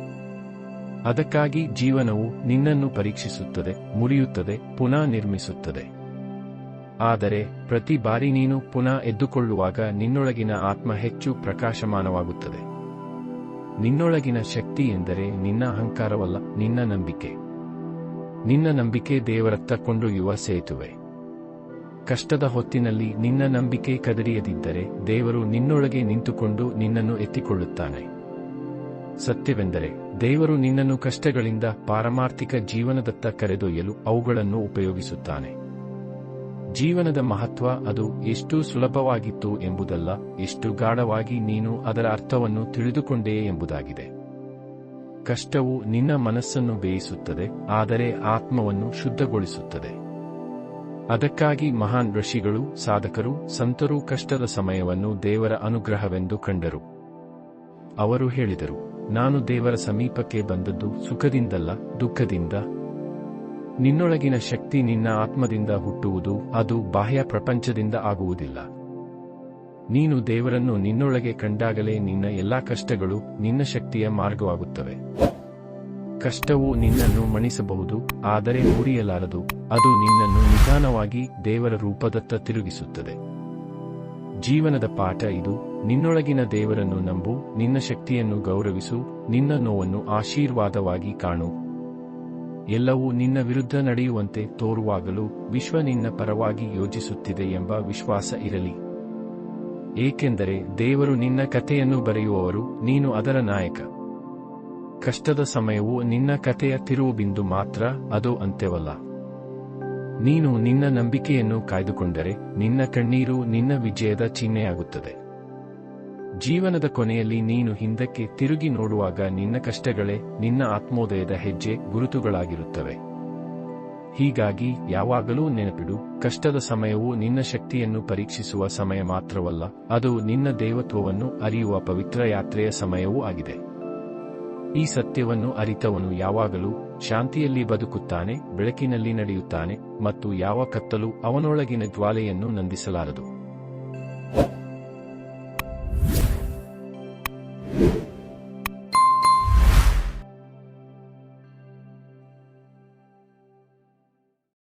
ಅದಕ್ಕಾಗಿ ಜೀವನವು ನಿನ್ನನ್ನು ಪರೀಕ್ಷಿಸುತ್ತದೆ, ಮುರಿಯುತ್ತದೆ, ಪುನಃ ನಿರ್ಮಿಸುತ್ತದೆ. ಆದರೆ ಪ್ರತಿ ಬಾರಿ ನೀನು ಪುನಃ ಎದ್ದುಕೊಳ್ಳುವಾಗ ನಿನ್ನೊಳಗಿನ ಆತ್ಮ ಹೆಚ್ಚು ಪ್ರಕಾಶಮಾನವಾಗುತ್ತದೆ. ನಿನ್ನೊಳಗಿನ ಶಕ್ತಿ ಎಂದರೆ ನಿನ್ನ ಅಹಂಕಾರವಲ್ಲ, ನಿನ್ನ ನಂಬಿಕೆ. ನಿನ್ನ ನಂಬಿಕೆ ದೇವರತ್ತ ಕೊಂಡೊಯ್ಯುವ ಸೇತುವೆ. ಕಷ್ಟದ ಹೊತ್ತಿನಲ್ಲಿ ನಿನ್ನ ನಂಬಿಕೆ ಕದರಿಯದಿದ್ದರೆ ದೇವರು ನಿನ್ನೊಳಗೆ ನಿಂತುಕೊಂಡು ನಿನ್ನನ್ನು ಎತ್ತಿಕೊಳ್ಳುತ್ತಾನೆ. ಸತ್ಯವೆಂದರೆ ದೇವರು ನಿನ್ನನ್ನು ಕಷ್ಟಗಳಿಂದ ಪಾರಮಾರ್ಥಿಕ ಜೀವನದತ್ತ ಕರೆದೊಯ್ಯಲು ಅವುಗಳನ್ನು ಉಪಯೋಗಿಸುತ್ತಾನೆ. ಜೀವನದ ಮಹತ್ವ ಅದು ಎಷ್ಟು ಸುಲಭವಾಗಿತ್ತು ಎಂಬುದಲ್ಲ, ಎಷ್ಟು ಗಾಢವಾಗಿ ನೀನು ಅದರ ಅರ್ಥವನ್ನು ತಿಳಿದುಕೊಂಡೆಯೇ ಎಂಬುದಾಗಿದೆ. ಕಷ್ಟವು ನಿನ್ನ ಮನಸ್ಸನ್ನು ಬೇಯಿಸುತ್ತದೆ, ಆದರೆ ಆತ್ಮವನ್ನು ಶುದ್ಧಗೊಳಿಸುತ್ತದೆ. ಅದಕ್ಕಾಗಿ ಮಹಾನ್ ಋಷಿಗಳು, ಸಾಧಕರು, ಸಂತರು ಕಷ್ಟದ ಸಮಯವನ್ನು ದೇವರ ಅನುಗ್ರಹವೆಂದು ಕಂಡರು. ಅವರು ಹೇಳಿದರು, ನಾನು ದೇವರ ಸಮೀಪಕ್ಕೆ ಬಂದದ್ದು ಸುಖದಿಂದಲ್ಲ, ದುಃಖದಿಂದ. ನಿನ್ನೊಳಗಿನ ಶಕ್ತಿ ನಿನ್ನ ಆತ್ಮದಿಂದ ಹುಟ್ಟುವುದು, ಅದು ಬಾಹ್ಯ ಪ್ರಪಂಚದಿಂದ ಆಗುವುದಿಲ್ಲ. ನೀನು ದೇವರನ್ನು ನಿನ್ನೊಳಗೆ ಕಂಡಾಗಲೇ ನಿನ್ನ ಎಲ್ಲಾ ಕಷ್ಟಗಳು ನಿನ್ನ ಶಕ್ತಿಯ ಮಾರ್ಗವಾಗುತ್ತವೆ. ಕಷ್ಟವು ನಿನ್ನನ್ನು ಮಣಿಸಬಹುದು, ಆದರೆ ಮುರಿಯಲಾರದು. ಅದು ನಿನ್ನನ್ನು ನಿಧಾನವಾಗಿ ದೇವರ ರೂಪದತ್ತ ತಿರುಗಿಸುತ್ತದೆ. ಜೀವನದ ಪಾಠ ಇದು. ನಿನ್ನೊಳಗಿನ ದೇವರನ್ನು ನಂಬು, ನಿನ್ನ ಶಕ್ತಿಯನ್ನು ಗೌರವಿಸು, ನಿನ್ನ ನೋವನ್ನು ಆಶೀರ್ವಾದವಾಗಿ ಕಾಣು. ಎಲ್ಲವೂ ನಿನ್ನ ವಿರುದ್ಧ ನಡೆಯುವಂತೆ ತೋರುವಾಗಲೂ ವಿಶ್ವ ನಿನ್ನ ಪರವಾಗಿ ಯೋಜಿಸುತ್ತಿದೆ ಎಂಬ ವಿಶ್ವಾಸ ಇರಲಿ. ಏಕೆಂದರೆ ದೇವರು ನಿನ್ನ ಕಥೆಯನ್ನು ಬರೆಯುವವರು, ನೀನು ಅದರ ನಾಯಕ. ಕಷ್ಟದ ಸಮಯವು ನಿನ್ನ ಕಥೆಯ ತಿರುವುಬಿಂದು ಮಾತ್ರ, ಅದು ಅಂತ್ಯವಲ್ಲ. ನೀನು ನಿನ್ನ ನಂಬಿಕೆಯನ್ನು ಕಾಯ್ದುಕೊಂಡರೆ, ನಿನ್ನ ಕಣ್ಣೀರು ನಿನ್ನ ವಿಜಯದ ಚಿಹ್ನೆಯಾಗುತ್ತದೆ. ಜೀವನದ ಕೊನೆಯಲ್ಲಿ ನೀನು ಹಿಂದಕ್ಕೆ ತಿರುಗಿ ನೋಡುವಾಗ ನಿನ್ನ ಕಷ್ಟಗಳೇ ನಿನ್ನ ಆತ್ಮೋದಯದ ಹೆಜ್ಜೆ, ಗುರುತುಗಳಾಗಿರುತ್ತವೆ. ಹೀಗಾಗಿ ಯಾವಾಗಲೂ ನೆನಪಿಡು, ಕಷ್ಟದ ಸಮಯವು ನಿನ್ನ ಶಕ್ತಿಯನ್ನು ಪರೀಕ್ಷಿಸುವ ಸಮಯ ಮಾತ್ರವಲ್ಲ, ಅದು ನಿನ್ನ ದೇವತ್ವವನ್ನು ಅರಿಯುವ ಪವಿತ್ರ ಯಾತ್ರೆಯ ಸಮಯವೂ ಆಗಿದೆ. ಈ ಸತ್ಯವನ್ನು ಅರಿತವನು ಯಾವಾಗಲೂ ಶಾಂತಿಯಲ್ಲಿ ಬದುಕುತ್ತಾನೆ ಬೆಳಕಿನಲ್ಲಿ ನಡೆಯುತ್ತಾನೆ ಮತ್ತು ಯಾವ ಕತ್ತಲು ಅವನೊಳಗಿನ ಜ್ವಾಲೆಯನ್ನು ನಂದಿಸಲಾರದು.